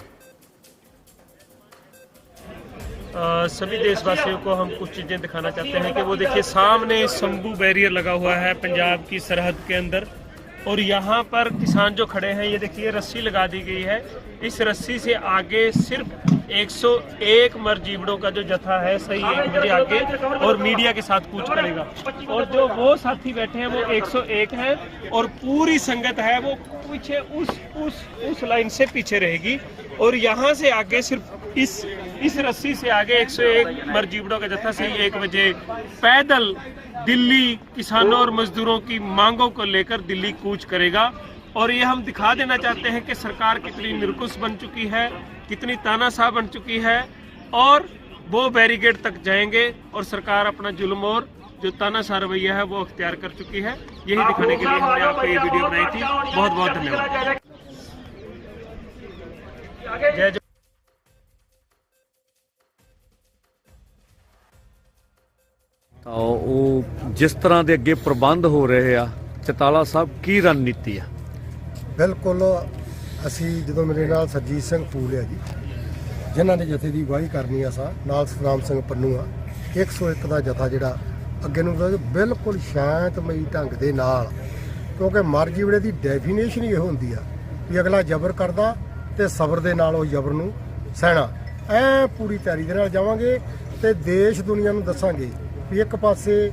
सभी देशवासियों को हम कुछ चीज़ें दिखाना चाहते हैं कि वो देखिए, सामने शंभू बैरियर लगा हुआ है पंजाब की सरहद के अंदर। और यहाँ पर किसान जो खड़े हैं, ये देखिए, रस्सी लगा दी गई है। इस रस्सी से आगे सिर्फ़ 101 मरजीबड़ों का जो जत्था है, सही एक बजे आगे, और मीडिया के साथ कूच करेगा। और जो वो साथी बैठे हैं, वो 101 हैं, और पूरी संगत है, वो पीछे उस उस उस लाइन से पीछे रहेगी। और यहाँ से आगे सिर्फ़ इस इस रस्सी से आगे 101 मरजीबड़ों का जत्था सही एक बजे पैदल दिल्ली किसानों और मजदूरों की मांगों को लेकर दिल्ली कूच करेगा। और ये हम दिखा देना चाहते हैं कि सरकार कितनी निर्कुश बन चुकी है, कितनी तानाशाह बन चुकी है और वो बैरिकेड तक जाएँगे और सरकार अपना जुल्म और जो तानाशाह रवैया है वो अख्तियार कर चुकी है। यही दिखाने के लिए हमने आपको ये वीडियो बनाई थी। बहुत बहुत धन्यवाद जय। ਤਾਂ ਉਹ ਜਿਸ ਤਰ੍ਹਾਂ ਦੇ ਅੱਗੇ ਪ੍ਰਬੰਧ ਹੋ ਰਹੇ ਆ ਚਤਾਲਾ ਸਾਹਿਬ ਕੀ ਰਣਨੀਤੀ ਆ? ਬਿਲਕੁਲ ਅਸੀਂ ਜਦੋਂ ਮੇਰੇ ਨਾਲ ਸਰਜੀਤ ਸਿੰਘ ਫੂਲ ਆ ਜੀ ਜਿਨ੍ਹਾਂ ਨੇ ਜਥੇ ਦੀ ਅਗਵਾਈ ਕਰਨੀ ਆ ਸਾਂ ਨਾਲ ਸਤਨਾਮ ਸਿੰਘ ਪੰਨੂ ਆ 101 ਦਾ ਜਥਾ ਜਿਹੜਾ ਅੱਗੇ ਨੂੰ ਵਧੇਗਾ, ਬਿਲਕੁਲ ਸ਼ਾਂਤਮਈ ਢੰਗ ਦੇ ਨਾਲ ਕਿਉਂਕਿ ਮਰਜ਼ੀ ਵੇਲੇ ਦੀ ਡੈਫੀਨੇਸ਼ਨ ਹੀ ਇਹ ਹੁੰਦੀ ਆ ਵੀ ਅਗਲਾ ਜ਼ਬਰ ਕਰਦਾ ਤੇ ਸਬਰ ਦੇ ਨਾਲ ਉਹ ਜ਼ਬਰ ਨੂੰ ਸਹਿਣਾ। ਐ ਪੂਰੀ ਤਿਆਰੀ ਦੇ ਨਾਲ ਜਾਵਾਂਗੇ ਤੇ ਦੇਸ਼ ਦੁਨੀਆ ਨੂੰ ਦੱਸਾਂਗੇ ਵੀ ਇੱਕ ਪਾਸੇ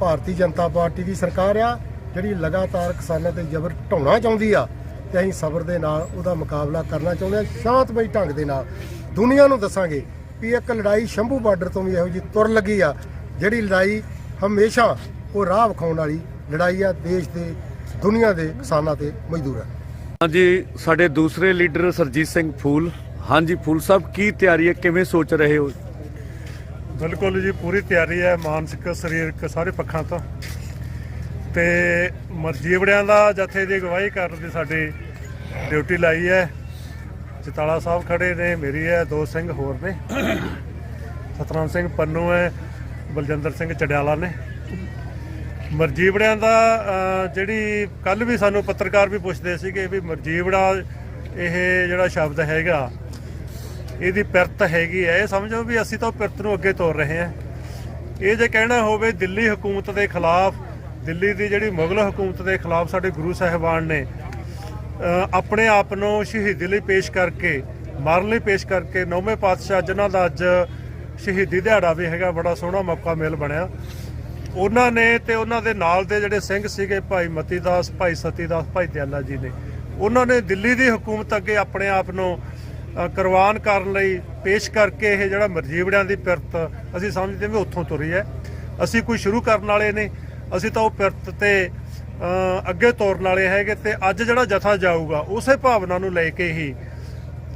ਭਾਰਤੀ ਜਨਤਾ ਪਾਰਟੀ ਦੀ ਸਰਕਾਰ ਆ, ਜਿਹੜੀ ਲਗਾਤਾਰ ਕਿਸਾਨਾਂ ਤੇ ਜ਼ਬਰ ਢਾਉਣਾ ਚਾਹੁੰਦੀ ਆ, ਤੇ ਅਸੀਂ ਸਬਰ ਦੇ ਨਾਲ ਉਹਦਾ ਮੁਕਾਬਲਾ ਕਰਨਾ ਚਾਹੁੰਦੇ ਆ, ਸ਼ਾਂਤਮਈ ਢੰਗ ਦੇ ਨਾਲ। ਦੁਨੀਆ ਨੂੰ ਦੱਸਾਂਗੇ ਵੀ ਇੱਕ ਲੜਾਈ ਸ਼ੰਭੂ ਬਾਰਡਰ ਤੋਂ ਵੀ ਇਹੋ ਜਿਹੀ ਤੁਰ ਲੱਗੀ ਆ, ਜਿਹੜੀ ਲੜਾਈ ਹਮੇਸ਼ਾ ਉਹ ਰਾਹ ਵਿਖਾਉਣ ਵਾਲੀ ਲੜਾਈ ਆ, ਦੇਸ਼ ਦੇ, ਦੁਨੀਆ ਦੇ ਕਿਸਾਨਾਂ ਤੇ ਮਜ਼ਦੂਰਾਂ ਹਾਂਜੀ, ਸਾਡੇ ਦੂਸਰੇ ਲੀਡਰ ਸਰਜੀਤ ਸਿੰਘ ਫੂਲ। ਹਾਂਜੀ ਫੂਲ ਸਾਹਿਬ, ਕੀ ਤਿਆਰੀ ਹੈ? ਕਿਵੇਂ ਸੋਚ ਰਹੇ ਹੋ? ਬਿਲਕੁਲ ਜੀ, ਪੂਰੀ ਤਿਆਰੀ ਹੈ, ਮਾਨਸਿਕ, ਸਰੀਰਕ ਸਾਰੇ ਪੱਖਾਂ ਤੋਂ। ਤੇ ਮਰਜੀਵੜਿਆਂ ਦਾ, ਜਥੇ ਦੀ ਅਗਵਾਈ ਕਰਨ ਦੀ ਸਾਡੀ ਡਿਊਟੀ ਲਾਈ ਹੈ। ਚਤਾਲਾ ਸਾਹਿਬ ਖੜੇ ਨੇ, ਮੇਰੀ ਹੈ, ਦੋ ਸਿੰਘ ਹੋਰ ਨੇ। ਸਤਨਾਮ ਸਿੰਘ ਪੰਨੂ ਹੈ, ਬਲਜਿੰਦਰ ਸਿੰਘ ਚੜਿਆਲਾ ਨੇ। ਮਰਜੀਵੜਿਆਂ ਦਾ ਜਿਹੜੀ ਕੱਲ ਵੀ ਸਾਨੂੰ ਪੱਤਰਕਾਰ ਵੀ ਪੁੱਛਦੇ ਸੀਗੇ ਵੀ ਮਰਜੀਵੜਾ ਇਹ ਜਿਹੜਾ ਸ਼ਬਦ ਹੈਗਾ ਇਹਦੀ ਪਿਰਤ ਹੈਗੀ ਹੈ। ਇਹ ਸਮਝੋ ਵੀ ਅਸੀਂ ਤਾਂ ਉਹ ਪਿਰਤ ਨੂੰ ਅੱਗੇ ਤੋਰ ਰਹੇ ਹਾਂ। ਇਹ ਜੇ ਕਹਿਣਾ ਹੋਵੇ ਦਿੱਲੀ ਹਕੂਮਤ ਦੇ ਖਿਲਾਫ, ਦਿੱਲੀ ਦੀ ਜਿਹੜੀ ਮੁਗਲ ਹਕੂਮਤ ਦੇ ਖਿਲਾਫ ਸਾਡੇ ਗੁਰੂ ਸਾਹਿਬਾਨ ਨੇ ਆਪਣੇ ਆਪ ਨੂੰ ਸ਼ਹੀਦੀ ਲਈ ਪੇਸ਼ ਕਰਕੇ, ਮਰਨ ਲਈ ਪੇਸ਼ ਕਰਕੇ ਨੌਵੇਂ ਪਾਤਸ਼ਾਹ, ਜਿਨ੍ਹਾਂ ਦਾ ਅੱਜ ਸ਼ਹੀਦੀ ਦਿਹਾੜਾ ਵੀ ਹੈਗਾ, ਬੜਾ ਸੋਹਣਾ ਮੌਕਾ ਮਿਲ ਬਣਿਆ। ਉਹਨਾਂ ਨੇ ਤੇ ਉਹਨਾਂ ਦੇ ਨਾਲ ਦੇ ਜਿਹੜੇ ਸਿੰਘ ਸੀਗੇ, ਭਾਈ ਮਤੀ ਦਾਸ ਭਾਈ ਸਤੀ ਦਾਸ ਭਾਈ ਦਿਆਲਾ ਜੀ ਨੇ, ਉਹਨਾਂ ਨੇ ਦਿੱਲੀ ਦੀ ਹਕੂਮਤ ਅੱਗੇ ਆਪਣੇ ਆਪ ਨੂੰ ਕੁਰਬਾਨ ਕਰਨ ਲਈ ਪੇਸ਼ ਕਰਕੇ ਇਹ ਜਿਹੜਾ ਮਰਜੀਵੜਿਆਂ ਦੀ ਪਿਰਤ ਅਸੀਂ ਸਮਝਦੇ ਵੀ ਉੱਥੋਂ ਤੁਰੀ ਹੈ। ਅਸੀਂ ਕੋਈ ਸ਼ੁਰੂ ਕਰਨ ਵਾਲੇ ਨੇ ਅਸੀਂ ਤਾਂ ਉਹ ਪਿਰਤ ਤੇ ਅੱਗੇ ਤੋਰਨ ਵਾਲੇ ਹੈਗੇ ਤੇ ਅੱਜ ਜਿਹੜਾ ਜਥਾ ਜਾਊਗਾ ਉਸੇ ਭਾਵਨਾ ਨੂੰ ਲੈ ਕੇ ਹੀ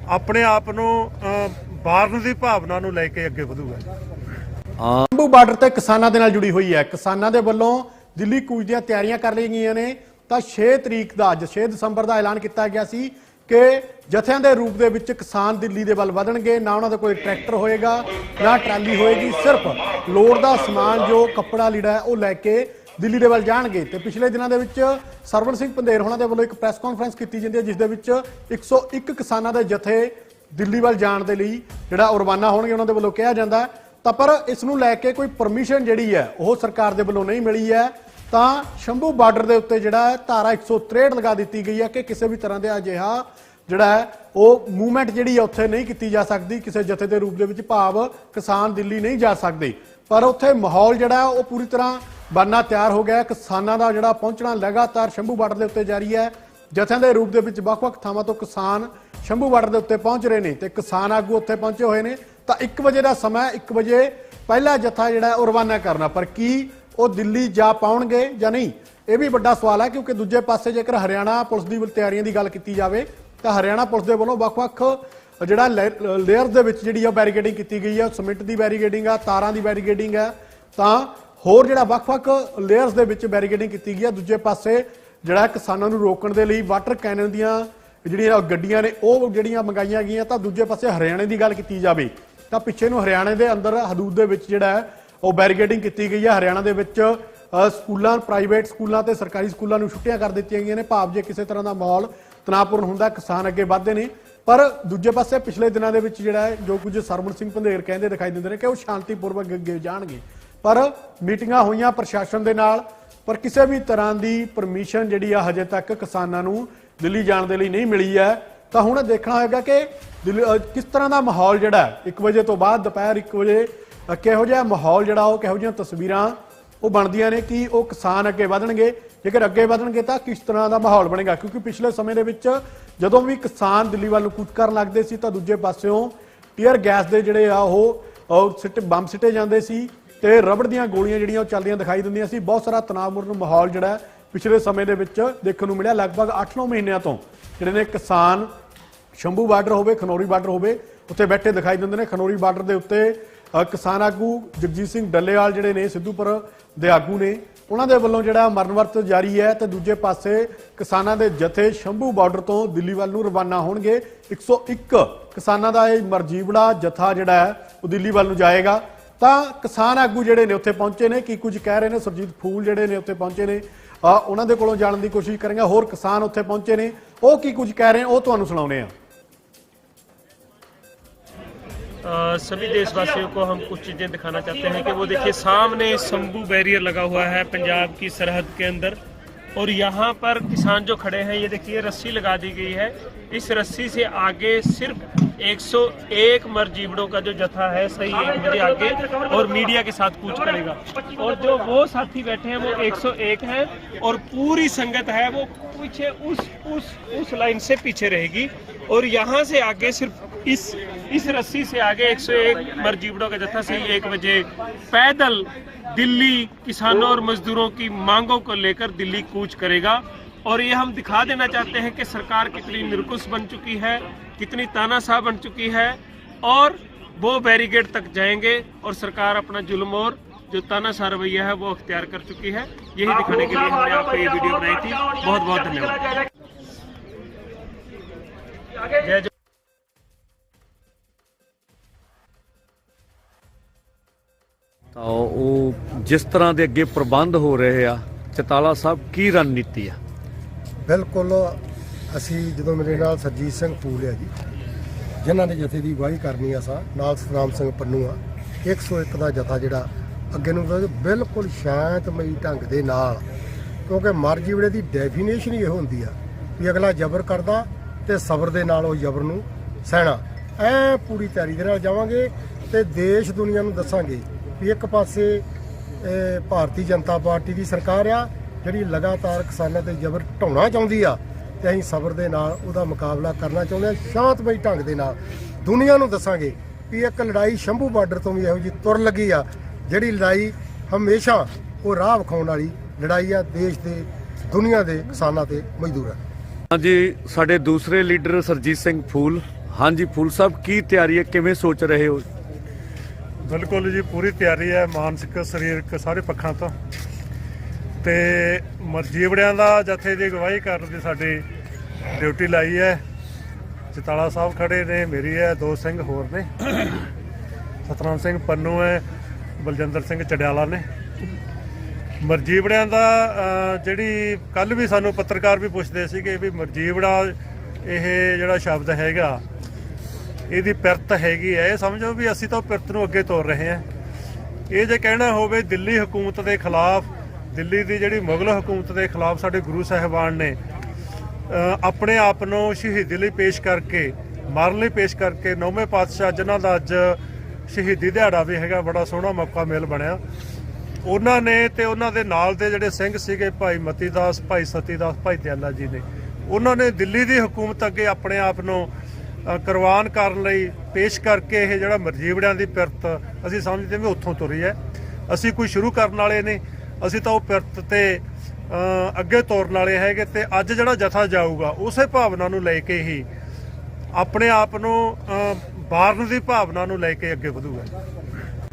ਆਪਣੇ ਆਪ ਨੂੰ ਅ, ਬਾਰਨ ਦੀ ਭਾਵਨਾ ਨੂੰ ਲੈ ਕੇ ਅੱਗੇ ਵਧੂਗਾ। ਸ਼ੰਭੂ ਬਾਰਡਰ ਤੇ ਕਿਸਾਨਾਂ ਦੇ ਨਾਲ ਜੁੜੀ ਹੋਈ ਹੈ। ਕਿਸਾਨਾਂ ਦੇ ਵੱਲੋਂ ਦਿੱਲੀ ਕੂਚ ਦੀਆਂ ਤਿਆਰੀਆਂ ਕਰ ਲਈਆਂ ਗਈਆਂ ਨੇ। ਤਾਂ 6 ਤਰੀਕ ਦਾ ਅੱਜ 6 ਦਸੰਬਰ ਦਾ ਐਲਾਨ ਕੀਤਾ ਗਿਆ ਸੀ। ਕਿ ਜਥਿਆਂ ਦੇ ਰੂਪ ਦੇ ਵਿੱਚ ਕਿਸਾਨ ਦਿੱਲੀ ਦੇ ਵੱਲ ਵਧਣਗੇ, ਨਾ ਉਹਨਾਂ ਦਾ ਕੋਈ ਟਰੈਕਟਰ ਹੋਏਗਾ, ਨਾ ਟਰਾਲੀ ਹੋਏਗੀ, ਸਿਰਫ ਲੋੜ ਦਾ ਸਮਾਨ ਜੋ ਕੱਪੜਾ ਲੀੜਾ ਹੈ, ਉਹ ਲੈ ਕੇ ਦਿੱਲੀ ਦੇ ਵੱਲ ਜਾਣਗੇ। ਤੇ ਪਿਛਲੇ ਦਿਨਾਂ ਦੇ ਵਿੱਚ ਸਰਵਣ ਸਿੰਘ ਪੰਦੇਰ ਹੋਣਾ ਦੇ ਵੱਲੋਂ ਇੱਕ ਪ੍ਰੈਸ ਕਾਨਫਰੰਸ ਕੀਤੀ ਜਾਂਦੀ ਹੈ, ਜਿਸ ਦੇ ਵਿੱਚ 101 ਕਿਸਾਨਾਂ ਦੇ ਜਥੇ ਦਿੱਲੀ ਵੱਲ ਜਾਣ ਦੇ ਲਈ ਜਿਹੜਾ ਰਵਾਨਾ ਹੋਣਗੇ, ਉਹਨਾਂ ਦੇ ਵੱਲੋਂ ਕਿਹਾ ਜਾਂਦਾ ਤਾਂ ਪਰ ਇਸ ਨੂੰ ਲੈ ਕੇ ਕੋਈ ਪਰਮਿਸ਼ਨ ਜਿਹੜੀ ਹੈ, ਉਹ ਸਰਕਾਰ ਦੇ ਵੱਲੋਂ ਨਹੀਂ ਮਿਲੀ ਹੈ। ਤਾਂ ਸ਼ੰਭੂ ਬਾਰਡਰ ਦੇ ਉੱਤੇ ਜਿਹੜਾ ਹੈ ਧਾਰਾ 163 ਲਗਾ ਦਿੱਤੀ ਗਈ ਹੈ ਕਿ ਕਿਸੇ ਵੀ ਤਰ੍ਹਾਂ ਦੇ ਅਜਿਹਾ ਜਿਹੜਾ ਹੈ ਉਹ ਮੂਵਮੈਂਟ ਜਿਹੜੀ ਹੈ ਉੱਥੇ ਨਹੀਂ ਕੀਤੀ ਜਾ ਸਕਦੀ, ਕਿਸੇ ਜਥੇ ਦੇ ਰੂਪ ਦੇ ਵਿੱਚ ਭਾਵ ਕਿਸਾਨ ਦਿੱਲੀ ਨਹੀਂ ਜਾ ਸਕਦੇ। ਪਰ ਉੱਥੇ ਮਾਹੌਲ ਜਿਹੜਾ ਉਹ ਪੂਰੀ ਤਰ੍ਹਾਂ ਬਣਨਾ ਤਿਆਰ ਹੋ ਗਿਆ ਕਿਸਾਨਾਂ ਦਾ ਜਿਹੜਾ ਪਹੁੰਚਣਾ ਲਗਾਤਾਰ ਸ਼ੰਭੂ ਬਾਰਡਰ ਦੇ ਉੱਤੇ ਜਾਰੀ ਹੈ। ਜਥਿਆਂ ਦੇ ਰੂਪ ਦੇ ਵਿੱਚ ਵੱਖ-ਵੱਖ ਥਾਵਾਂ ਤੋਂ ਕਿਸਾਨ ਸ਼ੰਭੂ ਬਾਰਡਰ ਦੇ ਉੱਤੇ ਪਹੁੰਚ ਰਹੇ ਨੇ ਤੇ ਕਿਸਾਨ ਆਗੂ ਉੱਥੇ ਪਹੁੰਚੇ ਹੋਏ ਨੇ। ਤਾਂ 1 ਵਜੇ ਦਾ ਸਮਾਂ 1 ਵਜੇ ਪਹਿਲਾ ਜਥਾ ਜਿਹੜਾ ਉਹ ਰਵਾਨਾ ਕਰਨਾ। ਪਰ ਕੀ ਉਹ ਦਿੱਲੀ ਜਾ ਪਾਉਣਗੇ ਜਾਂ ਨਹੀਂ? ਇਹ ਵੀ ਵੱਡਾ ਸਵਾਲ ਹੈ, ਕਿਉਂਕਿ ਦੂਜੇ ਪਾਸੇ ਜੇਕਰ ਹਰਿਆਣਾ ਪੁਲਿਸ ਦੀ ਤਿਆਰੀਆਂ ਦੀ ਗੱਲ ਕੀਤੀ ਜਾਵੇ, ਤਾਂ ਹਰਿਆਣਾ ਪੁਲਿਸ ਦੇ ਵੱਲੋਂ ਵੱਖ-ਵੱਖ ਜਿਹੜਾ ਲੇਅਰਸ ਦੇ ਵਿੱਚ ਜਿਹੜੀ ਆ ਬੈਰੀਕੇਡਿੰਗ ਕੀਤੀ ਗਈ ਹੈ। ਸਿਮੈਂਟ ਦੀ ਬੈਰੀਕੇਡਿੰਗ ਆ, ਤਾਰਾਂ ਦੀ ਬੈਰੀਕੇਡਿੰਗ ਹੈ ਤਾਂ ਹੋਰ ਜਿਹੜਾ ਵੱਖ-ਵੱਖ ਲੇਅਰਸ ਦੇ ਵਿੱਚ ਬੈਰੀਕੇਡਿੰਗ ਕੀਤੀ ਗਈ ਹੈ ਦੂਜੇ ਪਾਸੇ ਜਿਹੜਾ ਕਿਸਾਨਾਂ ਨੂੰ ਰੋਕਣ ਦੇ ਲਈ ਵਾਟਰ ਕੈਨਨ ਦੀਆਂ ਜਿਹੜੀਆਂ ਗੱਡੀਆਂ ਨੇ, ਉਹ ਜਿਹੜੀਆਂ ਮੰਗਾਈਆਂ ਗਈਆਂ, ਤਾਂ ਦੂਜੇ ਪਾਸੇ ਹਰਿਆਣੇ ਦੀ ਗੱਲ ਕੀਤੀ ਜਾਵੇ, ਤਾਂ ਪਿੱਛੇ ਨੂੰ ਹਰਿਆਣੇ ਦੇ ਅੰਦਰ ਹਦੂਦ ਦੇ ਵਿੱਚ ਜਿਹੜਾ ਹੈ ਉਹ ਬੈਰੀਕੇਡਿੰਗ ਕੀਤੀ ਗਈ ਹੈ। ਹਰਿਆਣਾ ਦੇ ਵਿੱਚ ਸਕੂਲਾਂ, ਪ੍ਰਾਈਵੇਟ ਸਕੂਲਾਂ ਤੇ ਸਰਕਾਰੀ ਸਕੂਲਾਂ ਨੂੰ ਛੁੱਟੀਆਂ ਕਰ ਦਿੱਤੀਆਂ ਗਈਆਂ ਨੇ। ਭਾਵ ਜੇ ਕਿਸੇ ਤਰ੍ਹਾਂ ਦਾ ਮਾਹੌਲ ਤਣਾਅਪੂਰਨ ਹੁੰਦਾ, ਕਿਸਾਨ ਅੱਗੇ ਵਧਦੇ ਨੇ। ਪਰ ਦੂਜੇ ਪਾਸੇ ਪਿਛਲੇ ਦਿਨਾਂ ਦੇ ਵਿੱਚ ਜਿਹੜਾ ਹੈ, ਜੋ ਕੁਝ ਸਰਵਣ ਸਿੰਘ ਪੰਧੇਰ ਕਹਿੰਦੇ ਦਿਖਾਈ ਦਿੰਦੇ ਨੇ ਕਿ ਉਹ ਸ਼ਾਂਤੀਪੂਰਵਕ ਅੱਗੇ ਜਾਣਗੇ। ਪਰ ਮੀਟਿੰਗਾਂ ਹੋਈਆਂ ਪ੍ਰਸ਼ਾਸਨ ਦੇ ਨਾਲ, ਪਰ ਕਿਸੇ ਵੀ ਤਰ੍ਹਾਂ ਦੀ ਪਰਮਿਸ਼ਨ ਜਿਹੜੀ ਆ ਹਜੇ ਤੱਕ ਕਿਸਾਨਾਂ ਨੂੰ ਦਿੱਲੀ ਜਾਣ ਦੇ ਲਈ ਨਹੀਂ ਮਿਲੀ ਹੈ। ਤਾਂ ਹੁਣ ਦੇਖਣਾ ਹੋਏਗਾ ਕਿ ਦਿੱਲੀ- ਕਿਸ ਤਰ੍ਹਾਂ ਦਾ ਮਾਹੌਲ ਜਿਹੜਾ ਹੈ 1 ਵਜੇ ਤੋਂ ਬਾਅਦ, ਦੁਪਹਿਰ 1 ਵਜੇ ਕਿਹੋ ਜਿਹਾ ਮਾਹੌਲ ਜਿਹੜਾ ਉਹ, ਕਿਹੋ ਜਿਹੀਆਂ ਤਸਵੀਰਾਂ ਉਹ ਬਣਦੀਆਂ ਨੇ, ਕਿ ਉਹ ਕਿਸਾਨ ਅੱਗੇ ਵਧਣਗੇ? ਜੇਕਰ ਅੱਗੇ ਵਧਣਗੇ ਤਾਂ ਕਿਸ ਤਰ੍ਹਾਂ ਦਾ ਮਾਹੌਲ ਬਣੇਗਾ? ਕਿਉਂਕਿ ਪਿਛਲੇ ਸਮੇਂ ਦੇ ਵਿੱਚ ਜਦੋਂ ਵੀ ਕਿਸਾਨ ਦਿੱਲੀ ਵੱਲ ਨੂੰ ਕੂਚ ਕਰਨ ਲੱਗਦੇ ਸੀ ਤਾਂ ਦੂਜੇ ਪਾਸਿਓਂ ਟੀਅਰ ਗੈਸ ਦੇ ਜਿਹੜੇ ਆ ਉਹ ਉਹ ਸਿੱਟ, ਬੰਬ ਸਿੱਟੇ ਜਾਂਦੇ ਸੀ ਤੇ ਰਬੜ ਦੀਆਂ ਗੋਲੀਆਂ ਜਿਹੜੀਆਂ ਉਹ ਚੱਲਦੀਆਂ ਦਿਖਾਈ ਦਿੰਦੀਆਂ ਸੀ। ਬਹੁਤ ਸਾਰਾ ਤਣਾਅਪੂਰਨ ਮਾਹੌਲ ਜਿਹੜਾ ਪਿਛਲੇ ਸਮੇਂ ਦੇ ਵਿੱਚ ਦੇਖਣ ਨੂੰ ਮਿਲਿਆ। ਲਗਭਗ 8-9 ਮਹੀਨਿਆਂ ਤੋਂ ਜਿਹੜੇ ਨੇ ਕਿਸਾਨ ਸ਼ੰਭੂ ਬਾਰਡਰ ਹੋਵੇ, ਖਨੌਰੀ ਬਾਰਡਰ ਹੋਵੇ, ਉੱਥੇ ਬੈਠੇ ਦਿਖਾਈ ਦਿੰਦੇ ਨੇ। ਖਨੌਰੀ ਬਾਰਡਰ ਦੇ ਉੱਤੇ ਕਿਸਾਨ ਆਗੂ ਜਗਜੀਤ ਸਿੰਘ ਡੱਲੇਵਾਲ ਜਿਹੜੇ ਨੇ, ਸਿੱਧੂਪੁਰ ਦੇ ਆਗੂ ਨੇ, ਉਹਨਾਂ ਦੇ ਵੱਲੋਂ ਜਿਹੜਾ ਮਰਨ ਵਰਤ ਜਾਰੀ ਹੈ ਤੇ ਦੂਜੇ ਪਾਸੇ ਕਿਸਾਨਾਂ ਦੇ ਜਥੇ ਸ਼ੰਭੂ ਬਾਰਡਰ ਤੋਂ ਦਿੱਲੀ ਵੱਲ ਨੂੰ ਰਵਾਨਾ ਹੋਣਗੇ। 101 ਕਿਸਾਨਾਂ ਦਾ ਇਹ ਮਰਜੀਵੜਾ ਜਥਾ ਜਿਹੜਾ ਹੈ, ਉਹ ਦਿੱਲੀ ਵੱਲ ਨੂੰ ਜਾਏਗਾ। ਤਾਂ ਕਿਸਾਨ ਆਗੂ ਜਿਹੜੇ ਨੇ, ਉੱਥੇ ਪਹੁੰਚੇ ਨੇ, ਕੀ ਕੁਝ ਕਹਿ ਰਹੇ ਨੇ? ਸੁਰਜੀਤ ਫੂਲ ਜਿਹੜੇ ਨੇ, ਉੱਥੇ ਪਹੁੰਚੇ ਨੇ। ਉਹਨਾਂ ਦੇ ਕੋਲੋਂ ਜਾਣਨ ਦੀ ਕੋਸ਼ਿਸ਼ ਕਰਾਂਗੇ। ਹੋਰ ਕਿਸਾਨ ਉੱਥੇ ਪਹੁੰਚੇ ਨੇ, ਉਹ ਕੀ ਕੁਝ ਕਹਿ ਰਹੇ ਉਹ ਤੁਹਾਨੂੰ ਸੁਣਾਉਣੇ ਆ अ, सभी देशवासियों को हम कुछ चीज़ें दिखाना चाहते हैं कि वो देखिए सामने शंभू बैरियर लगा हुआ है पंजाब की सरहद के अंदर। और यहाँ पर किसान जो खड़े हैं ये देखिए रस्सी लगा दी गई है। इस रस्सी से आगे सिर्फ़ 101 मरजीवड़ों का जो जत्था है, सही एक बजे आगे, और मीडिया के साथ कूच करेगा। और जो वो साथी बैठे हैं, वो 101 हैं, और पूरी संगत है, वो पीछे उस उस उस लाइन से पीछे रहेगी। और यहाँ से आगे सिर्फ़ इस इस रस्सी से आगे 101 मरजीवड़ों का जत्था, सही एक बजे पैदल दिल्ली किसानों और मजदूरों की मांगों को लेकर दिल्ली कूच करेगा। और ये हम दिखा देना चाहते हैं कि सरकार कितनी निर्कुश बन चुकी है कितनी तानाशाह बन चुकी है और वो बैरिकेड तक जाएंगे और सरकार अपना जुल्म और जो तानाशाह रवैया है वो अख्तियार कर चुकी है यही दिखाने के लिए हमने आपको ये वीडियो बनाई थी बहुत बहुत धन्यवाद जय जय ਤਾਂ ਉਹ ਜਿਸ ਤਰ੍ਹਾਂ ਦੇ ਅੱਗੇ ਪ੍ਰਬੰਧ ਹੋ ਰਹੇ ਆ ਚਤਾਲਾ ਸਾਹਿਬ ਕੀ ਰਣਨੀਤੀ ਆ ਬਿਲਕੁਲ ਅਸੀਂ ਜਦੋਂ ਮੇਰੇ ਨਾਲ ਸਰਜੀਤ ਸਿੰਘ ਫੂਲ ਆ ਜੀ, ਜਿਨ੍ਹਾਂ ਨੇ ਜਥੇ ਦੀ ਅਗਵਾਈ ਕਰਨੀ ਆ ਸਾਂ, ਨਾਲ ਸਤਨਾਮ ਸਿੰਘ ਪੰਨੂ ਆ 101 ਦਾ ਜਥਾ ਜਿਹੜਾ ਅੱਗੇ ਨੂੰ ਬਿਲਕੁਲ ਸ਼ਾਂਤਮਈ ਢੰਗ ਦੇ ਨਾਲ, ਕਿਉਂਕਿ ਮਰ ਜੀਵੜੇ ਦੀ ਡੈਫੀਨੇਸ਼ਨ ਹੀ ਇਹ ਹੁੰਦੀ ਆ ਵੀ ਅਗਲਾ ਜ਼ਬਰ ਕਰਦਾ ਤੇ ਸਬਰ ਦੇ ਨਾਲ ਉਹ ਜ਼ਬਰ ਨੂੰ ਸਹਿਣਾ। ਐ ਪੂਰੀ ਤਿਆਰੀ ਦੇ ਨਾਲ ਜਾਵਾਂਗੇ ਤੇ ਦੇਸ਼ ਦੁਨੀਆ ਨੂੰ ਦੱਸਾਂਗੇ ਵੀ ਇੱਕ ਪਾਸੇ ਭਾਰਤੀ ਜਨਤਾ ਪਾਰਟੀ ਦੀ ਸਰਕਾਰ ਆ, ਜਿਹੜੀ ਲਗਾਤਾਰ ਕਿਸਾਨਾਂ ਤੇ ਜ਼ਬਰ ਢਾਉਣਾ ਚਾਹੁੰਦੀ ਆ ਤੇ ਅਸੀਂ ਸਬਰ ਦੇ ਨਾਲ ਉਹਦਾ ਮੁਕਾਬਲਾ ਕਰਨਾ ਚਾਹੁੰਦੇ ਆ ਸ਼ਾਂਤਮਈ ਢੰਗ ਦੇ ਨਾਲ। ਦੁਨੀਆ ਨੂੰ ਦੱਸਾਂਗੇ ਵੀ ਇੱਕ ਲੜਾਈ ਸ਼ੰਭੂ ਬਾਰਡਰ ਤੋਂ ਵੀ ਇਹੋ ਜੀ ਤੁਰ ਲੱਗੀ ਆ ਜਿਹੜੀ ਲੜਾਈ ਹਮੇਸ਼ਾ ਉਹ ਰਾਹ ਵਿਖਾਉਣ ਵਾਲੀ ਲੜਾਈ ਆ ਦੇਸ਼ ਦੇ ਦੁਨੀਆ ਦੇ ਕਿਸਾਨਾਂ ਤੇ ਮਜ਼ਦੂਰਾਂ ਹਾਂਜੀ ਸਾਡੇ ਦੂਸਰੇ ਲੀਡਰ ਸਰਜੀਤ ਸਿੰਘ ਫੂਲ। ਹਾਂਜੀ ਫੂਲ ਸਾਹਿਬ ਕੀ ਤਿਆਰੀ ਹੈ? ਕਿਵੇਂ ਸੋਚ ਰਹੇ ਹੋ? ਬਿਲਕੁਲ ਜੀ ਪੂਰੀ ਤਿਆਰੀ ਹੈ ਮਾਨਸਿਕ ਸਰੀਰਕ ਸਾਰੇ ਪੱਖਾਂ ਤੋਂ। ਤੇ ਮਰਜੀਵੜਿਆਂ ਦਾ ਜਥੇ ਦੀ ਅਗਵਾਈ ਕਰਨ ਦੀ ਸਾਡੀ ਡਿਊਟੀ ਲਾਈ ਹੈ। ਚਤਾਲਾ ਸਾਹਿਬ ਖੜੇ ਨੇ, ਮੇਰੀ ਹੈ, ਦੋ ਸਿੰਘ ਹੋਰ ਨੇ। ਸਤਨਾਮ ਸਿੰਘ ਪੰਨੂ ਹੈ, ਬਲਜਿੰਦਰ ਸਿੰਘ ਚੜਿਆਲਾ ਨੇ। ਮਰਜੀਵੜਿਆਂ ਦਾ ਜਿਹੜੀ ਕੱਲ ਵੀ ਸਾਨੂੰ ਪੱਤਰਕਾਰ ਵੀ ਪੁੱਛਦੇ ਸੀਗੇ ਵੀ ਮਰਜੀਵੜਾ ਇਹ ਜਿਹੜਾ ਸ਼ਬਦ ਹੈਗਾ, ਇਹਦੀ ਪਿਰਤ ਹੈਗੀ ਹੈ। ਇਹ ਸਮਝੋ ਵੀ ਅਸੀਂ ਤਾਂ ਪਿਰਤ ਨੂੰ ਅੱਗੇ ਤੋਰ ਰਹੇ ਹਾਂ। ਇਹ ਜੇ ਕਹਿਣਾ ਹੋਵੇ ਦਿੱਲੀ ਹਕੂਮਤ ਦੇ ਖਿਲਾਫ ਦਿੱਲੀ ਦੀ ਜਿਹੜੀ ਮੁਗਲ ਹਕੂਮਤ ਦੇ ਖਿਲਾਫ ਸਾਡੇ ਗੁਰੂ ਸਾਹਿਬਾਨ ਨੇ ਆਪਣੇ ਆਪ ਨੂੰ ਸ਼ਹੀਦੀ ਲਈ ਪੇਸ਼ ਕਰਕੇ, ਮਾਰਨ ਲਈ ਪੇਸ਼ ਕਰਕੇ ਨੌਵੇਂ ਪਾਤਸ਼ਾਹ, ਜਿਨ੍ਹਾਂ ਦਾ ਅੱਜ ਸ਼ਹੀਦੀ ਦਿਹਾੜਾ ਵੀ ਹੈਗਾ, ਬੜਾ ਸੋਹਣਾ ਮੌਕਾ ਮਿਲ ਬਣਿਆ। ਉਹਨਾਂ ਨੇ ਤੇ ਉਹਨਾਂ ਦੇ ਨਾਲ ਦੇ ਜਿਹੜੇ ਸਿੰਘ ਸੀਗੇ, ਭਾਈ ਮਤੀ ਦਾਸ ਭਾਈ ਸਤੀ ਦਾਸ ਭਾਈ ਦਿਆਲਾ ਜੀ ਨੇ, ਉਹਨਾਂ ਨੇ ਦਿੱਲੀ ਦੀ ਹਕੂਮਤ ਅੱਗੇ ਆਪਣੇ ਆਪ ਨੂੰ ਕੁਰਬਾਨ ਕਰਨ ਲਈ ਪੇਸ਼ ਕਰਕੇ ਇਹ ਜਿਹੜਾ ਮਰਜੀਵੜਿਆਂ ਦੀ ਪਿਰਤ ਅਸੀਂ ਸਮਝਦੇ ਵੀ ਉੱਥੋਂ ਤੁਰੀ ਹੈ। ਅਸੀਂ ਕੋਈ ਸ਼ੁਰੂ ਕਰਨ ਵਾਲੇ ਨੇ ਅਸੀਂ ਤਾਂ ਉਹ ਪਿਰਤ ਤੇ ਅੱਗੇ ਤੋਰਨ ਵਾਲੇ ਹੈਗੇ ਤੇ ਅੱਜ ਜਿਹੜਾ ਜਥਾ ਜਾਊਗਾ ਉਸੇ ਭਾਵਨਾ ਨੂੰ ਲੈ ਕੇ ਹੀ ਆਪਣੇ ਆਪ ਨੂੰ ਅ, ਬਾਰਨ ਦੀ ਭਾਵਨਾ ਨੂੰ ਲੈ ਕੇ ਅੱਗੇ ਵਧੂਗਾ।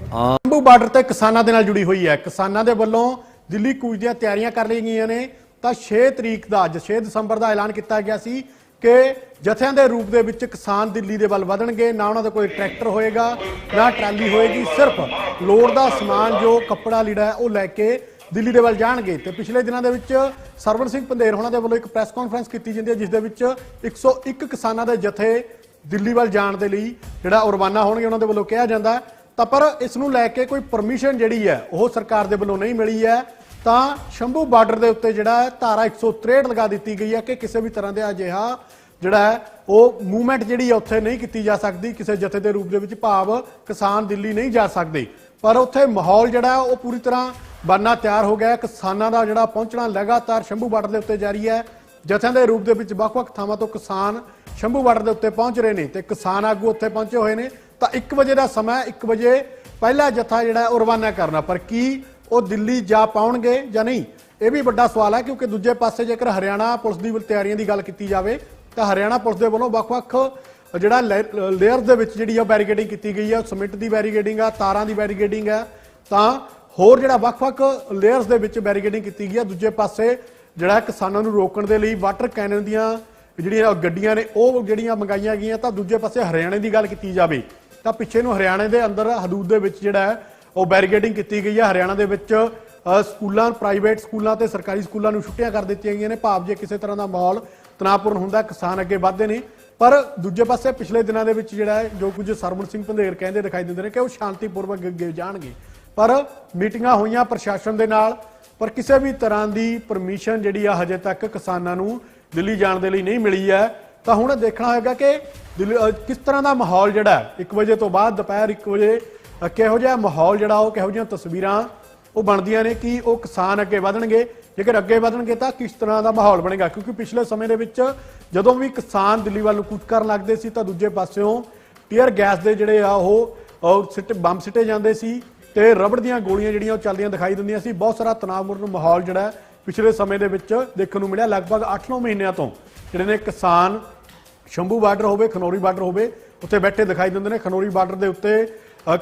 ਸ਼ੰਭੂ ਬਾਰਡਰ ਤੇ ਕਿਸਾਨਾਂ ਦੇ ਨਾਲ ਜੁੜੀ ਹੋਈ ਹੈ। ਕਿਸਾਨਾਂ ਦੇ ਵੱਲੋਂ ਦਿੱਲੀ ਕੂਚ ਦੀਆਂ ਤਿਆਰੀਆਂ ਕਰ ਲਈਆਂ ਗਈਆਂ ਨੇ। ਤਾਂ 6 ਤਰੀਕ ਦਾ ਅੱਜ 6 ਦਸੰਬਰ ਦਾ ਐਲਾਨ ਕੀਤਾ ਗਿਆ ਸੀ ਕਿ ਜਥਿਆਂ ਦੇ ਰੂਪ ਦੇ ਵਿੱਚ ਕਿਸਾਨ ਦਿੱਲੀ ਦੇ ਵੱਲ ਵਧਣਗੇ। ਨਾ ਉਹਨਾਂ ਦਾ ਕੋਈ ਟਰੈਕਟਰ ਹੋਏਗਾ ਨਾ ਟਰਾਲੀ ਹੋਏਗੀ। ਸਿਰਫ ਲੋੜ ਦਾ ਸਮਾਨ ਜੋ ਕੱਪੜਾ ਲੀੜਾ ਉਹ ਲੈ ਕੇ ਦਿੱਲੀ ਦੇ ਵੱਲ ਜਾਣਗੇ ਤੇ ਪਿਛਲੇ ਦਿਨਾਂ ਦੇ ਵਿੱਚ ਸਰਵਣ ਸਿੰਘ ਪੰਦੇਰ ਹੋਣਾ ਦੇ ਵੱਲੋਂ ਇੱਕ ਪ੍ਰੈਸ ਕਾਨਫਰੰਸ ਕੀਤੀ ਜਾਂਦੀ ਹੈ, ਜਿਸ ਦੇ ਵਿੱਚ 101 ਕਿਸਾਨਾਂ ਦੇ ਜਥੇ ਦਿੱਲੀ ਵੱਲ ਜਾਣ ਦੇ ਲਈ ਜਿਹੜਾ ਰਵਾਨਾ ਹੋਣਗੇ, ਉਹਨਾਂ ਦੇ ਵੱਲੋਂ ਕਿਹਾ ਜਾਂਦਾ ਤਾਂ ਪਰ ਇਸ ਨੂੰ ਲੈ ਕੇ ਕੋਈ ਪਰਮਿਸ਼ਨ ਜਿਹੜੀ ਹੈ, ਉਹ ਸਰਕਾਰ ਦੇ ਵੱਲੋਂ ਨਹੀਂ ਮਿਲੀ ਹੈ। ਤਾਂ ਸ਼ੰਭੂ ਬਾਰਡਰ ਦੇ ਉੱਤੇ ਜਿਹੜਾ ਹੈ, ਧਾਰਾ 163 ਲਗਾ ਦਿੱਤੀ ਗਈ ਹੈ ਕਿ ਕਿਸੇ ਵੀ ਤਰ੍ਹਾਂ ਦੇ ਅਜਿਹਾ ਜਿਹੜਾ ਹੈ, ਉਹ ਮੂਵਮੈਂਟ ਜਿਹੜੀ ਹੈ, ਉੱਥੇ ਨਹੀਂ ਕੀਤੀ ਜਾ ਸਕਦੀ। ਕਿਸੇ ਜਥੇ ਦੇ ਰੂਪ ਦੇ ਵਿੱਚ ਭਾਵ ਕਿਸਾਨ ਦਿੱਲੀ ਨਹੀਂ ਜਾ ਸਕਦੇ। ਪਰ ਉੱਥੇ ਮਾਹੌਲ ਜਿਹੜਾ ਉਹ ਪੂਰੀ ਤਰ੍ਹਾਂ ਬਣਨਾ ਤਿਆਰ ਹੋ ਗਿਆ ਕਿਸਾਨਾਂ ਦਾ ਜਿਹੜਾ ਪਹੁੰਚਣਾ ਲਗਾਤਾਰ ਸ਼ੰਭੂ ਬਾਰਡਰ ਦੇ ਉੱਤੇ ਜਾਰੀ ਹੈ। ਜਥਿਆਂ ਦੇ ਰੂਪ ਦੇ ਵਿੱਚ ਵੱਖ-ਵੱਖ ਥਾਵਾਂ ਤੋਂ ਕਿਸਾਨ ਸ਼ੰਭੂ ਬਾਰਡਰ ਦੇ ਉੱਤੇ ਪਹੁੰਚ ਰਹੇ ਨੇ ਤੇ ਕਿਸਾਨ ਆਗੂ ਉੱਥੇ ਪਹੁੰਚੇ ਹੋਏ ਨੇ। ਤਾਂ 1 ਵਜੇ ਦਾ ਸਮਾਂ 1 ਵਜੇ ਪਹਿਲਾ ਜਥਾ ਜਿਹੜਾ ਉਹ ਰਵਾਨਾ ਕਰਨਾ। ਪਰ ਕੀ ਉਹ ਦਿੱਲੀ ਜਾ ਪਾਉਣਗੇ ਜਾਂ ਨਹੀਂ? ਇਹ ਵੀ ਵੱਡਾ ਸਵਾਲ ਹੈ, ਕਿਉਂਕਿ ਦੂਜੇ ਪਾਸੇ ਜੇਕਰ ਹਰਿਆਣਾ ਪੁਲਿਸ ਦੀ ਤਿਆਰੀਆਂ ਦੀ ਗੱਲ ਕੀਤੀ ਜਾਵੇ, ਤਾਂ ਹਰਿਆਣਾ ਪੁਲਿਸ ਦੇ ਵੱਲੋਂ ਵੱਖ-ਵੱਖ ਜਿਹੜਾ ਲੇਅਰ ਦੇ ਵਿੱਚ ਜਿਹੜੀ ਆ ਬੈਰੀਕੇਡਿੰਗ ਕੀਤੀ ਗਈ ਹੈ ਸਿਮੈਂਟ ਦੀ ਬੈਰੀਕੇਡਿੰਗ ਆ, ਤਾਰਾਂ ਦੀ ਬੈਰੀਕੇਡਿੰਗ ਆ, ਤਾਂ ਹੋਰ ਜਿਹੜਾ ਵੱਖ-ਵੱਖ ਲੇਅਰਸ ਦੇ ਵਿੱਚ ਬੈਰੀਕੇਡਿੰਗ ਕੀਤੀ ਗਈ ਆ, ਦੂਜੇ ਪਾਸੇ ਜਿਹੜਾ ਕਿਸਾਨਾਂ ਨੂੰ ਰੋਕਣ ਦੇ ਲਈ ਵਾਟਰ ਕੈਨਨ ਦੀਆਂ ਜਿਹੜੀਆਂ ਗੱਡੀਆਂ ਨੇ, ਉਹ ਜਿਹੜੀਆਂ ਮੰਗਾਈਆਂ ਗਈਆਂ, ਤਾਂ ਦੂਜੇ ਪਾਸੇ ਹਰਿਆਣੇ ਦੀ ਗੱਲ ਕੀਤੀ ਜਾਵੇ, ਤਾਂ ਪਿੱਛੇ ਨੂੰ ਹਰਿਆਣੇ ਦੇ ਅੰਦਰ ਹਦੂਦ ਦੇ ਵਿੱਚ ਜਿਹੜਾ ਹੈ, ਉਹ ਬੈਰੀਕੇਡਿੰਗ ਕੀਤੀ ਗਈ ਹੈ ਹਰਿਆਣਾ ਦੇ ਵਿੱਚ ਸਕੂਲਾਂ ਪ੍ਰਾਈਵੇਟ ਸਕੂਲਾਂ ਤੇ ਸਰਕਾਰੀ ਸਕੂਲਾਂ ਨੂੰ ਛੁੱਟੀਆਂ ਕਰ ਦਿੱਤੀਆਂ ਗਈਆਂ ਨੇ, ਭਾਵ ਜੇ ਕਿਸੇ ਤਰ੍ਹਾਂ ਦਾ ਮਾਹੌਲ ਤਣਾਅਪੂਰਨ ਹੁੰਦਾ, ਕਿਸਾਨ ਅੱਗੇ ਵਧਦੇ ਨੇ ਪਰ ਦੂਜੇ ਪਾਸੇ ਪਿਛਲੇ ਦਿਨਾਂ ਦੇ ਵਿੱਚ ਜਿਹੜਾ ਹੈ, ਜੋ ਕੁਝ ਸਰਵਣ ਸਿੰਘ ਪੰਧੇਰ ਕਹਿੰਦੇ ਦਿਖਾਈ ਦਿੰਦੇ ਨੇ ਕਿ ਉਹ ਸ਼ਾਂਤੀਪੂਰਵਕ ਅੱਗੇ ਜਾਣਗੇ। ਪਰ ਮੀਟਿੰਗਾਂ ਹੋਈਆਂ ਪ੍ਰਸ਼ਾਸਨ ਦੇ ਨਾਲ, ਪਰ ਕਿਸੇ ਵੀ ਤਰ੍ਹਾਂ ਦੀ ਪਰਮਿਸ਼ਨ ਜਿਹੜੀ ਆ ਹਜੇ ਤੱਕ ਕਿਸਾਨਾਂ ਨੂੰ ਦਿੱਲੀ ਜਾਣ ਦੇ ਲਈ ਨਹੀਂ ਮਿਲੀ ਹੈ। ਤਾਂ ਹੁਣ ਦੇਖਣਾ ਹੋਏਗਾ ਕਿ ਦਿੱਲੀ- ਕਿਸ ਤਰ੍ਹਾਂ ਦਾ ਮਾਹੌਲ ਜਿਹੜਾ 1 ਵਜੇ ਤੋਂ ਬਾਅਦ ਦੁਪਹਿਰ 1 ਵਜੇ ਕਿਹੋ ਜਿਹਾ ਮਾਹੌਲ ਜਿਹੜਾ ਉਹ, ਕਿਹੋ ਜਿਹੀਆਂ ਤਸਵੀਰਾਂ ਉਹ ਬਣਦੀਆਂ ਨੇ, ਕਿ ਉਹ ਕਿਸਾਨ ਅੱਗੇ ਵਧਣਗੇ। ਜੇਕਰ ਅੱਗੇ ਵਧਣਗੇ ਤਾਂ ਕਿਸ ਤਰ੍ਹਾਂ ਦਾ ਮਾਹੌਲ ਬਣੇਗਾ? ਕਿਉਂਕਿ ਪਿਛਲੇ ਸਮੇਂ ਦੇ ਵਿੱਚ ਜਦੋਂ ਵੀ ਕਿਸਾਨ ਦਿੱਲੀ ਵੱਲ ਨੂੰ ਕੂਚ ਕਰਨ ਲੱਗਦੇ ਸੀ ਤਾਂ ਦੂਜੇ ਪਾਸਿਓਂ ਟੀਅਰ ਗੈਸ ਦੇ ਜਿਹੜੇ ਆ ਉਹ ਉਹ ਸਿੱਟ, ਬੰਬ ਸਿੱਟੇ ਜਾਂਦੇ ਸੀ ਤੇ ਰਬੜ ਦੀਆਂ ਗੋਲੀਆਂ ਜਿਹੜੀਆਂ ਉਹ ਚੱਲਦੀਆਂ ਦਿਖਾਈ ਦਿੰਦੀਆਂ ਸੀ। ਬਹੁਤ ਸਾਰਾ ਤਣਾਅਪੂਰਨ ਮਾਹੌਲ ਜਿਹੜਾ ਪਿਛਲੇ ਸਮੇਂ ਦੇ ਵਿੱਚ ਦੇਖਣ ਨੂੰ ਮਿਲਿਆ। ਲਗਭਗ 8-9 ਮਹੀਨਿਆਂ ਤੋਂ ਜਿਹੜੇ ਨੇ ਕਿਸਾਨ ਸ਼ੰਭੂ ਬਾਰਡਰ ਹੋਵੇ, ਖਨੌਰੀ ਬਾਰਡਰ ਹੋਵੇ, ਉੱਥੇ ਬੈਠੇ ਦਿਖਾਈ ਦਿੰਦੇ ਨੇ। ਖਨੌਰੀ ਬਾਰਡਰ ਦੇ ਉੱਤੇ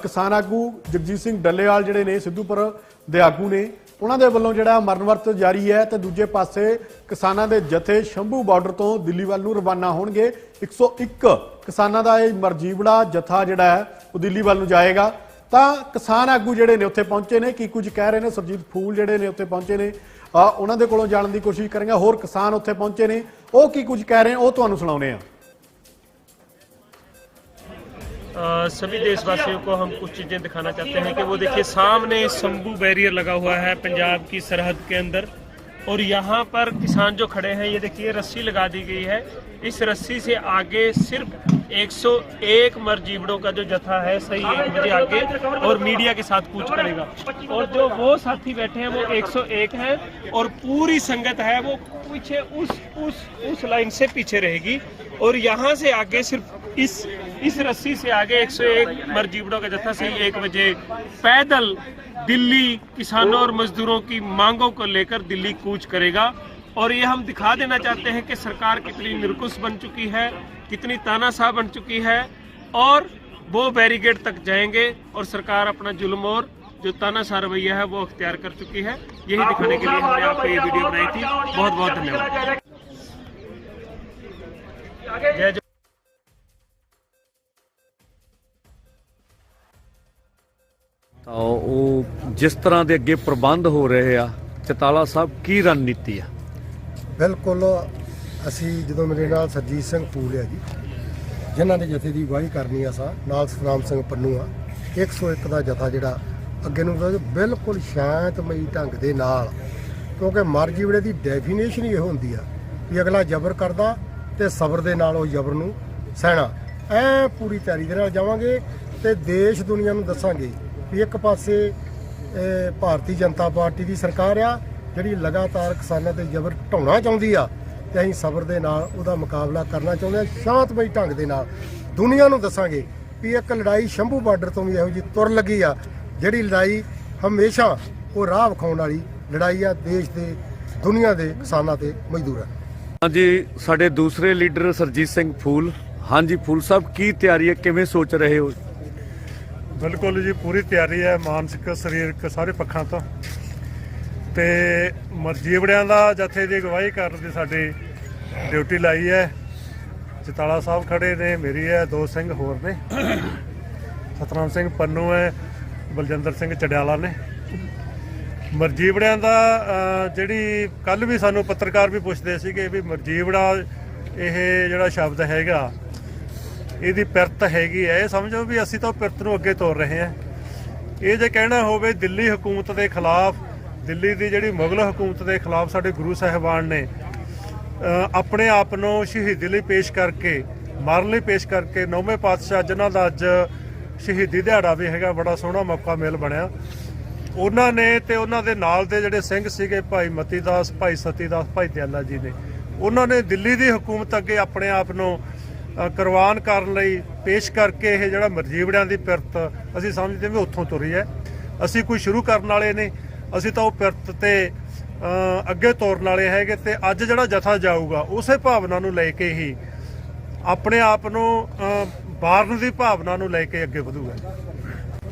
ਕਿਸਾਨ ਆਗੂ ਜਗਜੀਤ ਸਿੰਘ ਡੱਲੇਵਾਲ ਜਿਹੜੇ ਨੇ, ਸਿੱਧੂਪੁਰ ਦੇ ਆਗੂ ਨੇ। ਉਹਨਾਂ ਦੇ ਵੱਲੋਂ ਜਿਹੜਾ ਮਰਨ ਵਰਤ ਜਾਰੀ ਹੈ ਤੇ ਦੂਜੇ ਪਾਸੇ ਕਿਸਾਨਾਂ ਦੇ ਜਥੇ ਸ਼ੰਭੂ ਬਾਰਡਰ ਤੋਂ ਦਿੱਲੀ ਵੱਲ ਨੂੰ ਰਵਾਨਾ ਹੋਣਗੇ। 101 ਕਿਸਾਨਾਂ ਦਾ ਇਹ ਮਰਜੀਵੜਾ ਜਥਾ ਜਿਹੜਾ ਹੈ, ਉਹ ਦਿੱਲੀ ਵੱਲ ਨੂੰ ਜਾਏਗਾ। ਤਾਂ ਕਿਸਾਨ ਆਗੂ ਜਿਹੜੇ ਨੇ ਉੱਥੇ ਪਹੁੰਚੇ ਨੇ, ਕੀ ਕੁਝ ਕਹਿ ਰਹੇ ਨੇ? ਸਰਜੀਤ ਫੂਲ ਜਿਹੜੇ ਨੇ ਉੱਥੇ ਪਹੁੰਚੇ ਨੇ। ਉਹਨਾਂ ਦੇ ਕੋਲੋਂ ਜਾਣਨ ਦੀ ਕੋਸ਼ਿਸ਼ ਕਰਾਂਗੇ। ਹੋਰ ਕਿਸਾਨ ਉੱਥੇ ਪਹੁੰਚੇ ਨੇ। ਉਹ ਕੀ ਕੁਝ ਕਹਿ ਰਹੇ ਉਹ ਤੁਹਾਨੂੰ ਸੁਣਾਉਨੇ ਆ अ, सभी देशवासियों को हम कुछ चीज़ें दिखाना चाहते हैं कि वो देखिए सामने शंभू बैरियर लगा हुआ है पंजाब की सरहद के अंदर। और यहाँ पर किसान जो खड़े हैं ये देखिए रस्सी लगा दी गई है। इस रस्सी से आगे सिर्फ़ 101 मरजीवड़ों का जो जथा है सही एक बजे आगे और मीडिया के साथ कूच करेगा। और जो वो साथी बैठे हैं वो 101 हैं और पूरी संगत है वो पीछे उस उस उस लाइन से पीछे रहेगी। और यहाँ से आगे सिर्फ़ इस इस रस्सी से आगे 101 मरजीवड़ों का जत्था सही एक बजे पैदल दिल्ली किसानों और मजदूरों की मांगों को लेकर दिल्ली कूच करेगा। और ये हम दिखा देना चाहते हैं कि सरकार कितनी निर्कुश बन चुकी है कितनी तानाशाह बन चुकी है और वो बैरिकेड तक जाएँगे और सरकार अपना जुल्म और जो तानाशाह रवैया है वो अख्तियार कर चुकी है। यही दिखाने के लिए हमने आपको ये वीडियो बनाई थी। बहुत बहुत धन्यवाद। ਤਾਂ ਉਹ ਜਿਸ ਤਰ੍ਹਾਂ ਦੇ ਅੱਗੇ ਪ੍ਰਬੰਧ ਹੋ ਰਹੇ ਆ ਚਤਾਲਾ ਸਾਹਿਬ ਕੀ ਰਣਨੀਤੀ ਆ? ਬਿਲਕੁਲ ਅਸੀਂ ਜਦੋਂ ਮੇਰੇ ਨਾਲ ਸਰਜੀਤ ਸਿੰਘ ਫੂਲ ਆ ਜੀ ਜਿਨ੍ਹਾਂ ਨੇ ਜਥੇ ਦੀ ਅਗਵਾਈ ਕਰਨੀ ਆ ਸਾਂ ਨਾਲ ਸਤਨਾਮ ਸਿੰਘ ਪੰਨੂ ਆ 101 ਦਾ ਜਥਾ ਜਿਹੜਾ ਅੱਗੇ ਨੂੰ ਵਧਦਾ, ਬਿਲਕੁਲ ਸ਼ਾਂਤਮਈ ਢੰਗ ਦੇ ਨਾਲ ਕਿਉਂਕਿ ਮਰਜੀਵੜੇ ਦੀ ਡੈਫੀਨੇਸ਼ਨ ਹੀ ਇਹ ਹੁੰਦੀ ਆ ਵੀ ਅਗਲਾ ਜ਼ਬਰ ਕਰਦਾ ਤੇ ਸਬਰ ਦੇ ਨਾਲ ਉਹ ਜ਼ਬਰ ਨੂੰ ਸਹਿਣਾ। ਐ ਪੂਰੀ ਤਿਆਰੀ ਦੇ ਨਾਲ ਜਾਵਾਂਗੇ ਤੇ ਦੇਸ਼ ਦੁਨੀਆ ਨੂੰ ਦੱਸਾਂਗੇ ਵੀ ਇੱਕ ਪਾਸੇ ਭਾਰਤੀ ਜਨਤਾ ਪਾਰਟੀ ਦੀ ਸਰਕਾਰ ਆ, ਜਿਹੜੀ ਲਗਾਤਾਰ ਕਿਸਾਨਾਂ ਤੇ ਜ਼ਬਰ ਢਾਉਣਾ ਚਾਹੁੰਦੀ ਆ, ਤੇ ਅਸੀਂ ਸਬਰ ਦੇ ਨਾਲ ਉਹਦਾ ਮੁਕਾਬਲਾ ਕਰਨਾ ਚਾਹੁੰਦੇ ਆ, ਸ਼ਾਂਤਮਈ ਢੰਗ ਦੇ ਨਾਲ। ਦੁਨੀਆ ਨੂੰ ਦੱਸਾਂਗੇ ਵੀ ਇੱਕ ਲੜਾਈ ਸ਼ੰਭੂ ਬਾਰਡਰ ਤੋਂ ਵੀ ਇਹੋ ਜਿਹੀ ਤੁਰ ਲੱਗੀ ਆ, ਜਿਹੜੀ ਲੜਾਈ ਹਮੇਸ਼ਾ ਉਹ ਰਾਹ ਵਿਖਾਉਣ ਵਾਲੀ ਲੜਾਈ ਆ, ਦੇਸ਼ ਦੇ, ਦੁਨੀਆ ਦੇ ਕਿਸਾਨਾਂ ਤੇ ਮਜ਼ਦੂਰਾਂ ਹਾਂਜੀ, ਸਾਡੇ ਦੂਸਰੇ ਲੀਡਰ ਸਰਜੀਤ ਸਿੰਘ ਫੂਲ। ਹਾਂਜੀ ਫੂਲ ਸਾਹਿਬ, ਕੀ ਤਿਆਰੀ ਹੈ? ਕਿਵੇਂ ਸੋਚ ਰਹੇ ਹੋ? ਬਿਲਕੁਲ ਜੀ, ਪੂਰੀ ਤਿਆਰੀ ਹੈ ਮਾਨਸਿਕ, ਸਰੀਰਕ ਸਾਰੇ ਪੱਖਾਂ ਤੋਂ। ਤੇ ਮਰਜੀਵੜਿਆਂ ਦਾ ਜਥੇ ਦੀ ਅਗਵਾਈ ਕਰਨ ਦੀ ਸਾਡੀ ਡਿਊਟੀ ਲਾਈ ਹੈ। ਚਤਾਲਾ ਸਾਹਿਬ ਖੜੇ ਨੇ, ਮੇਰੀ ਹੈ, ਦੋ ਸਿੰਘ ਹੋਰ ਨੇ। ਸਤਨਾਮ ਸਿੰਘ ਪੰਨੂ ਹੈ, ਬਲਜਿੰਦਰ ਸਿੰਘ ਚੜਿਆਲਾ ਨੇ। ਮਰਜੀਵੜਿਆਂ ਦਾ ਜਿਹੜੀ ਕੱਲ ਵੀ ਸਾਨੂੰ ਪੱਤਰਕਾਰ ਵੀ ਪੁੱਛਦੇ ਸੀਗੇ ਵੀ ਮਰਜੀਵੜਾ ਇਹ ਜਿਹੜਾ ਸ਼ਬਦ ਹੈਗਾ ਇਹਦੀ ਪਿਰਤ ਹੈਗੀ ਹੈ। ਇਹ ਸਮਝੋ ਵੀ ਅਸੀਂ ਤਾਂ ਉਹ ਪਿਰਤ ਨੂੰ ਅੱਗੇ ਤੋਰ ਰਹੇ ਹਾਂ। ਇਹ ਜੇ ਕਹਿਣਾ ਹੋਵੇ ਦਿੱਲੀ ਹਕੂਮਤ ਦੇ ਖਿਲਾਫ, ਦਿੱਲੀ ਦੀ ਜਿਹੜੀ ਮੁਗਲ ਹਕੂਮਤ ਦੇ ਖਿਲਾਫ ਸਾਡੇ ਗੁਰੂ ਸਾਹਿਬਾਨ ਨੇ ਆਪਣੇ ਆਪ ਨੂੰ ਸ਼ਹੀਦੀ ਲਈ ਪੇਸ਼ ਕਰਕੇ, ਮਰਨ ਲਈ ਪੇਸ਼ ਕਰਕੇ ਨੌਵੇਂ ਪਾਤਸ਼ਾਹ, ਜਿਨ੍ਹਾਂ ਦਾ ਅੱਜ ਸ਼ਹੀਦੀ ਦਿਹਾੜਾ ਵੀ ਹੈਗਾ, ਬੜਾ ਸੋਹਣਾ ਮੌਕਾ ਮਿਲ ਬਣਿਆ। ਉਹਨਾਂ ਨੇ ਤੇ ਉਹਨਾਂ ਦੇ ਨਾਲ ਦੇ ਜਿਹੜੇ ਸਿੰਘ ਸੀਗੇ, ਭਾਈ ਮਤੀ ਦਾਸ ਭਾਈ ਸਤੀ ਦਾਸ ਭਾਈ ਦਿਆਲਾ ਜੀ ਨੇ, ਉਹਨਾਂ ਨੇ ਦਿੱਲੀ ਦੀ ਹਕੂਮਤ ਅੱਗੇ ਆਪਣੇ ਆਪ ਨੂੰ ਕੁਰਬਾਨ ਕਰਨ ਲਈ ਪੇਸ਼ ਕਰਕੇ ਇਹ ਜਿਹੜਾ ਮਰਜੀਵੜਿਆਂ ਦੀ ਪਿਰਤ ਅਸੀਂ ਸਮਝਦੇ ਵੀ ਉੱਥੋਂ ਤੁਰੀ ਹੈ। ਅਸੀਂ ਕੋਈ ਸ਼ੁਰੂ ਕਰਨ ਵਾਲੇ ਨੇ ਅਸੀਂ ਤਾਂ ਉਹ ਪਿਰਤ ਤੇ ਅੱਗੇ ਤੋਰਨ ਵਾਲੇ ਹੈਗੇ ਤੇ ਅੱਜ ਜਿਹੜਾ ਜਥਾ ਜਾਊਗਾ, ਉਸੇ ਭਾਵਨਾ ਨੂੰ ਲੈ ਕੇ ਹੀ ਆਪਣੇ ਆਪ ਨੂੰ ਬਾਰਨ ਦੀ ਭਾਵਨਾ ਨੂੰ ਲੈ ਕੇ ਅੱਗੇ ਵਧੂਗਾ।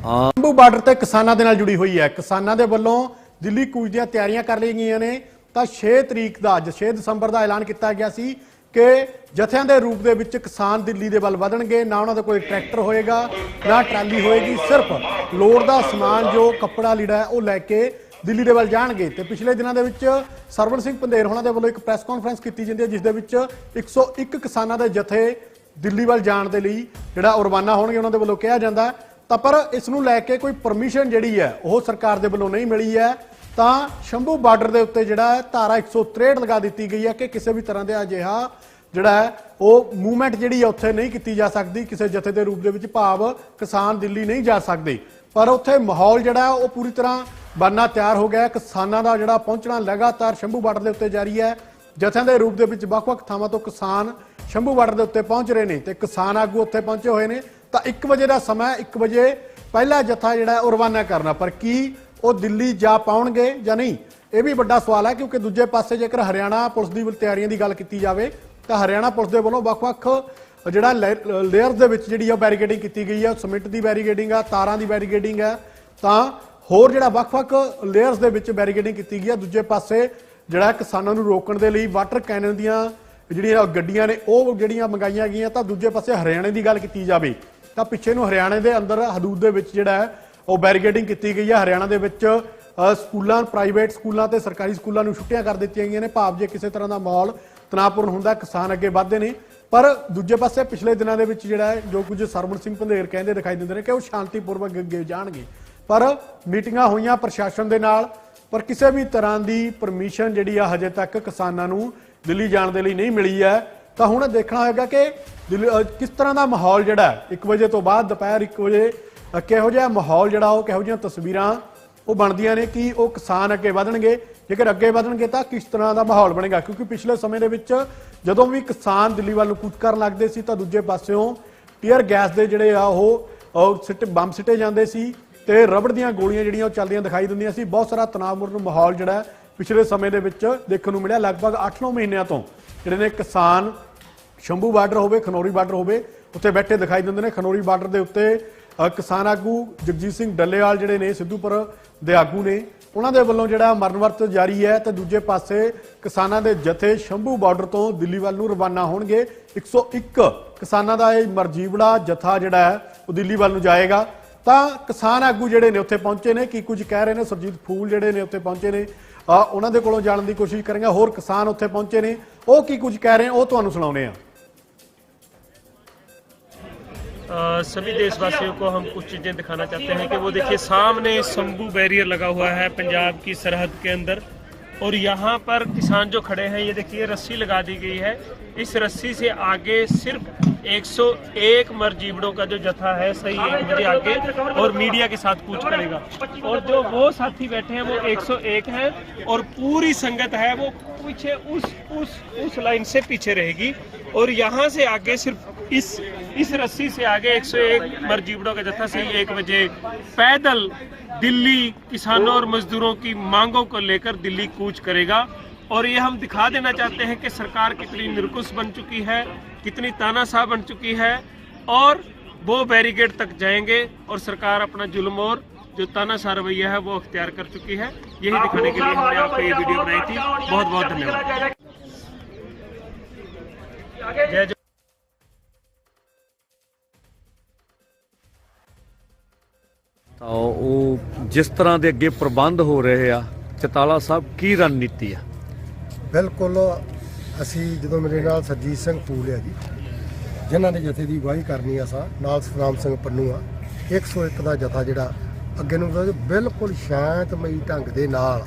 ਸ਼ੰਭੂ ਬਾਰਡਰ ਤੇ ਕਿਸਾਨਾਂ ਦੇ ਨਾਲ ਜੁੜੀ ਹੋਈ ਹੈ। ਕਿਸਾਨਾਂ ਦੇ ਵੱਲੋਂ ਦਿੱਲੀ ਕੂਚ ਦੀਆਂ ਤਿਆਰੀਆਂ ਕਰ ਲਈਆਂ ਗਈਆਂ ਨੇ। ਤਾਂ 6 ਤਰੀਕ ਦਾ, ਅੱਜ 6 ਦਸੰਬਰ ਦਾ ਐਲਾਨ ਕੀਤਾ ਗਿਆ ਸੀ। ਕਿ ਜਥਿਆਂ ਦੇ ਰੂਪ ਦੇ ਵਿੱਚ ਕਿਸਾਨ ਦਿੱਲੀ ਦੇ ਵੱਲ ਵਧਣਗੇ, ਨਾ ਉਹਨਾਂ ਦਾ ਕੋਈ ਟਰੈਕਟਰ ਹੋਏਗਾ, ਨਾ ਟਰਾਲੀ ਹੋਏਗੀ, ਸਿਰਫ ਲੋੜ ਦਾ ਸਮਾਨ ਜੋ ਕੱਪੜਾ ਲੀੜਾ ਹੈ, ਉਹ ਲੈ ਕੇ ਦਿੱਲੀ ਦੇ ਵੱਲ ਜਾਣਗੇ। ਤੇ ਪਿਛਲੇ ਦਿਨਾਂ ਦੇ ਵਿੱਚ ਸਰਵਣ ਸਿੰਘ ਪੰਧੇਰ ਹੋਣਾ ਦੇ ਵੱਲੋਂ ਇੱਕ ਪ੍ਰੈਸ ਕਾਨਫਰੰਸ ਕੀਤੀ ਜਾਂਦੀ ਹੈ, ਜਿਸ ਦੇ ਵਿੱਚ 101 ਕਿਸਾਨਾਂ ਦੇ ਜਥੇ ਦਿੱਲੀ ਵੱਲ ਜਾਣ ਦੇ ਲਈ ਜਿਹੜਾ ਉਹ ਰਵਾਨਾ ਹੋਣਗੇ, ਉਹਨਾਂ ਦੇ ਵੱਲੋਂ ਕਿਹਾ ਜਾਂਦਾ ਤਾਂ ਪਰ ਇਸ ਨੂੰ ਲੈ ਕੇ ਕੋਈ ਪਰਮਿਸ਼ਨ ਜਿਹੜੀ ਹੈ, ਉਹ ਸਰਕਾਰ ਦੇ ਵੱਲੋਂ ਨਹੀਂ ਮਿਲੀ ਹੈ। ਤਾਂ ਸ਼ੰਭੂ ਬਾਰਡਰ ਦੇ ਉੱਤੇ ਜਿਹੜਾ ਹੈ ਧਾਰਾ 163 ਲਗਾ ਦਿੱਤੀ ਗਈ ਹੈ ਕਿ ਕਿਸੇ ਵੀ ਤਰ੍ਹਾਂ ਦੇ ਅਜਿਹਾ ਜਿਹੜਾ ਹੈ ਉਹ ਮੂਵਮੈਂਟ ਜਿਹੜੀ ਹੈ ਉੱਥੇ ਨਹੀਂ ਕੀਤੀ ਜਾ ਸਕਦੀ, ਕਿਸੇ ਜਥੇ ਦੇ ਰੂਪ ਦੇ ਵਿੱਚ ਭਾਵ ਕਿਸਾਨ ਦਿੱਲੀ ਨਹੀਂ ਜਾ ਸਕਦੇ। ਪਰ ਉੱਥੇ ਮਾਹੌਲ ਜਿਹੜਾ ਉਹ ਪੂਰੀ ਤਰ੍ਹਾਂ ਬਣਨਾ ਤਿਆਰ ਹੋ ਗਿਆ ਕਿਸਾਨਾਂ ਦਾ ਜਿਹੜਾ ਪਹੁੰਚਣਾ ਲਗਾਤਾਰ ਸ਼ੰਭੂ ਬਾਰਡਰ ਦੇ ਉੱਤੇ ਜਾਰੀ ਹੈ। ਜਥਿਆਂ ਦੇ ਰੂਪ ਦੇ ਵਿੱਚ ਵੱਖ-ਵੱਖ ਥਾਵਾਂ ਤੋਂ ਕਿਸਾਨ ਸ਼ੰਭੂ ਬਾਰਡਰ ਦੇ ਉੱਤੇ ਪਹੁੰਚ ਰਹੇ ਨੇ ਤੇ ਕਿਸਾਨ ਆਗੂ ਉੱਥੇ ਪਹੁੰਚੇ ਹੋਏ ਨੇ। ਤਾਂ 1 ਵਜੇ ਦਾ ਸਮਾਂ 1 ਵਜੇ ਪਹਿਲਾ ਜਥਾ ਜਿਹੜਾ ਉਹ ਰਵਾਨਾ ਕਰਨਾ। ਪਰ ਕੀ ਉਹ ਦਿੱਲੀ ਜਾ ਪਾਉਣਗੇ ਜਾਂ ਨਹੀਂ? ਇਹ ਵੀ ਵੱਡਾ ਸਵਾਲ ਹੈ, ਕਿਉਂਕਿ ਦੂਜੇ ਪਾਸੇ ਜੇਕਰ ਹਰਿਆਣਾ ਪੁਲਿਸ ਦੀ ਤਿਆਰੀਆਂ ਦੀ ਗੱਲ ਕੀਤੀ ਜਾਵੇ, ਤਾਂ ਹਰਿਆਣਾ ਪੁਲਿਸ ਦੇ ਵੱਲੋਂ ਵੱਖ-ਵੱਖ ਜਿਹੜਾ ਲੇਅਰਸ ਦੇ ਵਿੱਚ ਜਿਹੜੀ ਆ ਬੈਰੀਕੇਡਿੰਗ ਕੀਤੀ ਗਈ ਹੈ। ਸਿਮੈਂਟ ਦੀ ਬੈਰੀਕੇਡਿੰਗ ਆ, ਤਾਰਾਂ ਦੀ ਬੈਰੀਕੇਡਿੰਗ ਹੈ ਤਾਂ ਹੋਰ ਜਿਹੜਾ ਵੱਖ-ਵੱਖ ਲੇਅਰਸ ਦੇ ਵਿੱਚ ਬੈਰੀਕੇਡਿੰਗ ਕੀਤੀ ਗਈ ਹੈ ਦੂਜੇ ਪਾਸੇ ਜਿਹੜਾ ਕਿਸਾਨਾਂ ਨੂੰ ਰੋਕਣ ਦੇ ਲਈ ਵਾਟਰ ਕੈਨਨ ਦੀਆਂ ਜਿਹੜੀਆਂ ਗੱਡੀਆਂ ਨੇ, ਉਹ ਜਿਹੜੀਆਂ ਮੰਗਾਈਆਂ ਗਈਆਂ, ਤਾਂ ਦੂਜੇ ਪਾਸੇ ਹਰਿਆਣੇ ਦੀ ਗੱਲ ਕੀਤੀ ਜਾਵੇ, ਤਾਂ ਪਿੱਛੇ ਨੂੰ ਹਰਿਆਣੇ ਦੇ ਅੰਦਰ ਹਦੂਦ ਦੇ ਵਿੱਚ ਜਿਹੜਾ ਹੈ ਉਹ ਬੈਰੀਕੇਡਿੰਗ ਕੀਤੀ ਗਈ ਹੈ। ਹਰਿਆਣਾ ਦੇ ਵਿੱਚ ਸਕੂਲਾਂ, ਪ੍ਰਾਈਵੇਟ ਸਕੂਲਾਂ ਤੇ ਸਰਕਾਰੀ ਸਕੂਲਾਂ ਨੂੰ ਛੁੱਟੀਆਂ ਕਰ ਦਿੱਤੀਆਂ ਗਈਆਂ ਨੇ। ਭਾਵ ਜੇ ਕਿਸੇ ਤਰ੍ਹਾਂ ਦਾ ਮਾਹੌਲ ਤਣਾਅਪੂਰਨ ਹੁੰਦਾ, ਕਿਸਾਨ ਅੱਗੇ ਵਧਦੇ ਨੇ। ਪਰ ਦੂਜੇ ਪਾਸੇ ਪਿਛਲੇ ਦਿਨਾਂ ਦੇ ਵਿੱਚ ਜਿਹੜਾ ਜੋ ਕੁਝ ਸਰਵਣ ਸਿੰਘ ਪੰਧੇਰ ਕਹਿੰਦੇ ਦਿਖਾਈ ਦਿੰਦੇ ਨੇ ਕਿ ਉਹ ਸ਼ਾਂਤੀਪੂਰਵਕ ਅੱਗੇ ਜਾਣਗੇ। ਪਰ ਮੀਟਿੰਗਾਂ ਹੋਈਆਂ ਪ੍ਰਸ਼ਾਸਨ ਦੇ ਨਾਲ। ਪਰ ਕਿਸੇ ਵੀ ਤਰ੍ਹਾਂ ਦੀ ਪਰਮਿਸ਼ਨ ਜਿਹੜੀ ਆ, ਹਜੇ ਤੱਕ ਕਿਸਾਨਾਂ ਨੂੰ ਦਿੱਲੀ ਜਾਣ ਦੇ ਲਈ ਨਹੀਂ ਮਿਲੀ ਹੈ। ਤਾਂ ਹੁਣ ਦੇਖਣਾ ਹੋਏਗਾ ਕਿ ਦਿੱਲੀ- ਕਿਸ ਤਰ੍ਹਾਂ ਦਾ ਮਾਹੌਲ ਜਿਹੜਾ 1 ਵਜੇ ਤੋਂ ਬਾਅਦ, ਦੁਪਹਿਰ 1 ਵਜੇ ਕਿਹੋ ਜਿਹਾ ਮਾਹੌਲ ਜਿਹੜਾ ਉਹ, ਕਿਹੋ ਜਿਹੀਆਂ ਤਸਵੀਰਾਂ ਉਹ ਬਣਦੀਆਂ ਨੇ, ਕਿ ਉਹ ਕਿਸਾਨ ਅੱਗੇ ਵਧਣਗੇ? ਜੇਕਰ ਅੱਗੇ ਵਧਣਗੇ ਤਾਂ ਕਿਸ ਤਰ੍ਹਾਂ ਦਾ ਮਾਹੌਲ ਬਣੇਗਾ? ਕਿਉਂਕਿ ਪਿਛਲੇ ਸਮੇਂ ਦੇ ਵਿੱਚ ਜਦੋਂ ਵੀ ਕਿਸਾਨ ਦਿੱਲੀ ਵੱਲ ਨੂੰ ਕੂਚ ਕਰਨ ਲੱਗਦੇ ਸੀ ਤਾਂ ਦੂਜੇ ਪਾਸਿਓਂ ਟੀਅਰ ਗੈਸ ਦੇ ਜਿਹੜੇ ਆ ਉਹ ਸਿੱਟ, ਬੰਬ ਸਿੱਟੇ ਜਾਂਦੇ ਸੀ ਤੇ ਰਬੜ ਦੀਆਂ ਗੋਲੀਆਂ ਜਿਹੜੀਆਂ ਉਹ ਚੱਲਦੀਆਂ ਦਿਖਾਈ ਦਿੰਦੀਆਂ ਸੀ। ਬਹੁਤ ਸਾਰਾ ਤਣਾਅਪੂਰਨ ਮਾਹੌਲ ਜਿਹੜਾ ਪਿਛਲੇ ਸਮੇਂ ਦੇ ਵਿੱਚ ਦੇਖਣ ਨੂੰ ਮਿਲਿਆ। ਲਗਭਗ 8-9 ਮਹੀਨਿਆਂ ਤੋਂ ਜਿਹੜੇ ਨੇ ਕਿਸਾਨ ਸ਼ੰਭੂ ਬਾਰਡਰ ਹੋਵੇ, ਖਨੌਰੀ ਬਾਰਡਰ ਹੋਵੇ, ਉੱਥੇ ਬੈਠੇ ਦਿਖਾਈ ਦਿੰਦੇ ਨੇ। ਖਨੌਰੀ ਬਾਰਡਰ ਦੇ ਉੱਤੇ ਕਿਸਾਨ ਆਗੂ ਜਗਜੀਤ ਸਿੰਘ ਡੱਲੇਵਾਲ ਜਿਹੜੇ ਨੇ, ਸਿੱਧੂਪੁਰ ਦੇ ਆਗੂ ਨੇ, ਉਹਨਾਂ ਦੇ ਵੱਲੋਂ ਜਿਹੜਾ ਮਰਨ ਵਰਤ ਜਾਰੀ ਹੈ, ਤੇ ਦੂਜੇ ਪਾਸੇ ਕਿਸਾਨਾਂ ਦੇ ਜਥੇ ਸ਼ੰਭੂ ਬਾਰਡਰ ਤੋਂ ਦਿੱਲੀ ਵੱਲ ਨੂੰ ਰਵਾਨਾ ਹੋਣਗੇ। 101 ਕਿਸਾਨਾਂ ਦਾ ਇਹ ਮਰਜੀਵੜਾ ਜਥਾ ਜਿਹੜਾ ਹੈ, ਉਹ ਦਿੱਲੀ ਵੱਲ ਨੂੰ ਜਾਏਗਾ। ਤਾਂ ਕਿਸਾਨ ਆਗੂ ਜਿਹੜੇ ਨੇ, ਉੱਥੇ ਪਹੁੰਚੇ ਨੇ, ਕੀ ਕੁਝ ਕਹਿ ਰਹੇ ਨੇ? ਸਰਜੀਤ ਫੂਲ ਜਿਹੜੇ ਨੇ, ਉੱਥੇ ਪਹੁੰਚੇ ਨੇ। ਉਹਨਾਂ ਦੇ ਕੋਲੋਂ ਜਾਣਨ ਦੀ ਕੋਸ਼ਿਸ਼ ਕਰਾਂਗੇ। ਹੋਰ ਕਿਸਾਨ ਉੱਥੇ ਪਹੁੰਚੇ ਨੇ। ਉਹ ਕੀ ਕੁਝ ਕਹਿ ਰਹੇ ਉਹ ਤੁਹਾਨੂੰ ਸੁਣਾਉਣੇ ਆ सभी देशवासियों को हम कुछ चीज़ें दिखाना चाहते हैं कि वो देखिए, सामने शंभू बैरियर लगा हुआ है पंजाब की सरहद के अंदर। और यहाँ पर किसान जो खड़े हैं, ये देखिए, रस्सी लगा दी गई है। इस रस्सी से आगे सिर्फ़ 101 मरजीबड़ों का जो जथा है, सही एक बजे आगे और मीडिया के साथ पूछ करेगा। और जो वो साथी बैठे हैं, वो 101 हैं और पूरी संगत है, वो पीछे उस उस उस लाइन से पीछे रहेगी। और यहाँ से आगे सिर्फ़ इस इस रस्सी से आगे 101 मरजीबड़ों का जत्था सही एक बजे पैदल दिल्ली किसानों और मजदूरों की मांगों को लेकर दिल्ली कूच करेगा। और ये हम दिखा देना चाहते हैं कि सरकार कितनी निरकुश बन चुकी है, कितनी तानाशाह बन चुकी है और वो बैरिकेड तक जाएँगे और सरकार अपना जुल्म और जो तानाशाह रवैया है वो अख्तियार कर चुकी है। यही दिखाने के लिए हमने आपको ये वीडियो बनाई थी। बहुत बहुत धन्यवाद ਤਾਂ ਉਹ ਜਿਸ ਤਰ੍ਹਾਂ ਦੇ ਅੱਗੇ ਪ੍ਰਬੰਧ ਹੋ ਰਹੇ ਆ, ਚਤਾਲਾ ਸਾਹਿਬ ਕੀ ਰਣਨੀਤੀ ਆ? ਬਿਲਕੁਲ ਅਸੀਂ ਜਦੋਂ ਮੇਰੇ ਨਾਲ ਸਰਜੀਤ ਸਿੰਘ ਫੂਲ ਆ ਜੀ, ਜਿਨ੍ਹਾਂ ਨੇ ਜਥੇ ਦੀ ਅਗਵਾਈ ਕਰਨੀ ਆ ਸਾਂ, ਨਾਲ ਸਤਨਾਮ ਸਿੰਘ ਪੰਨੂ ਆ 101 ਦਾ ਜਥਾ ਜਿਹੜਾ ਅੱਗੇ ਨੂੰ ਬਿਲਕੁਲ ਸ਼ਾਂਤਮਈ ਢੰਗ ਦੇ ਨਾਲ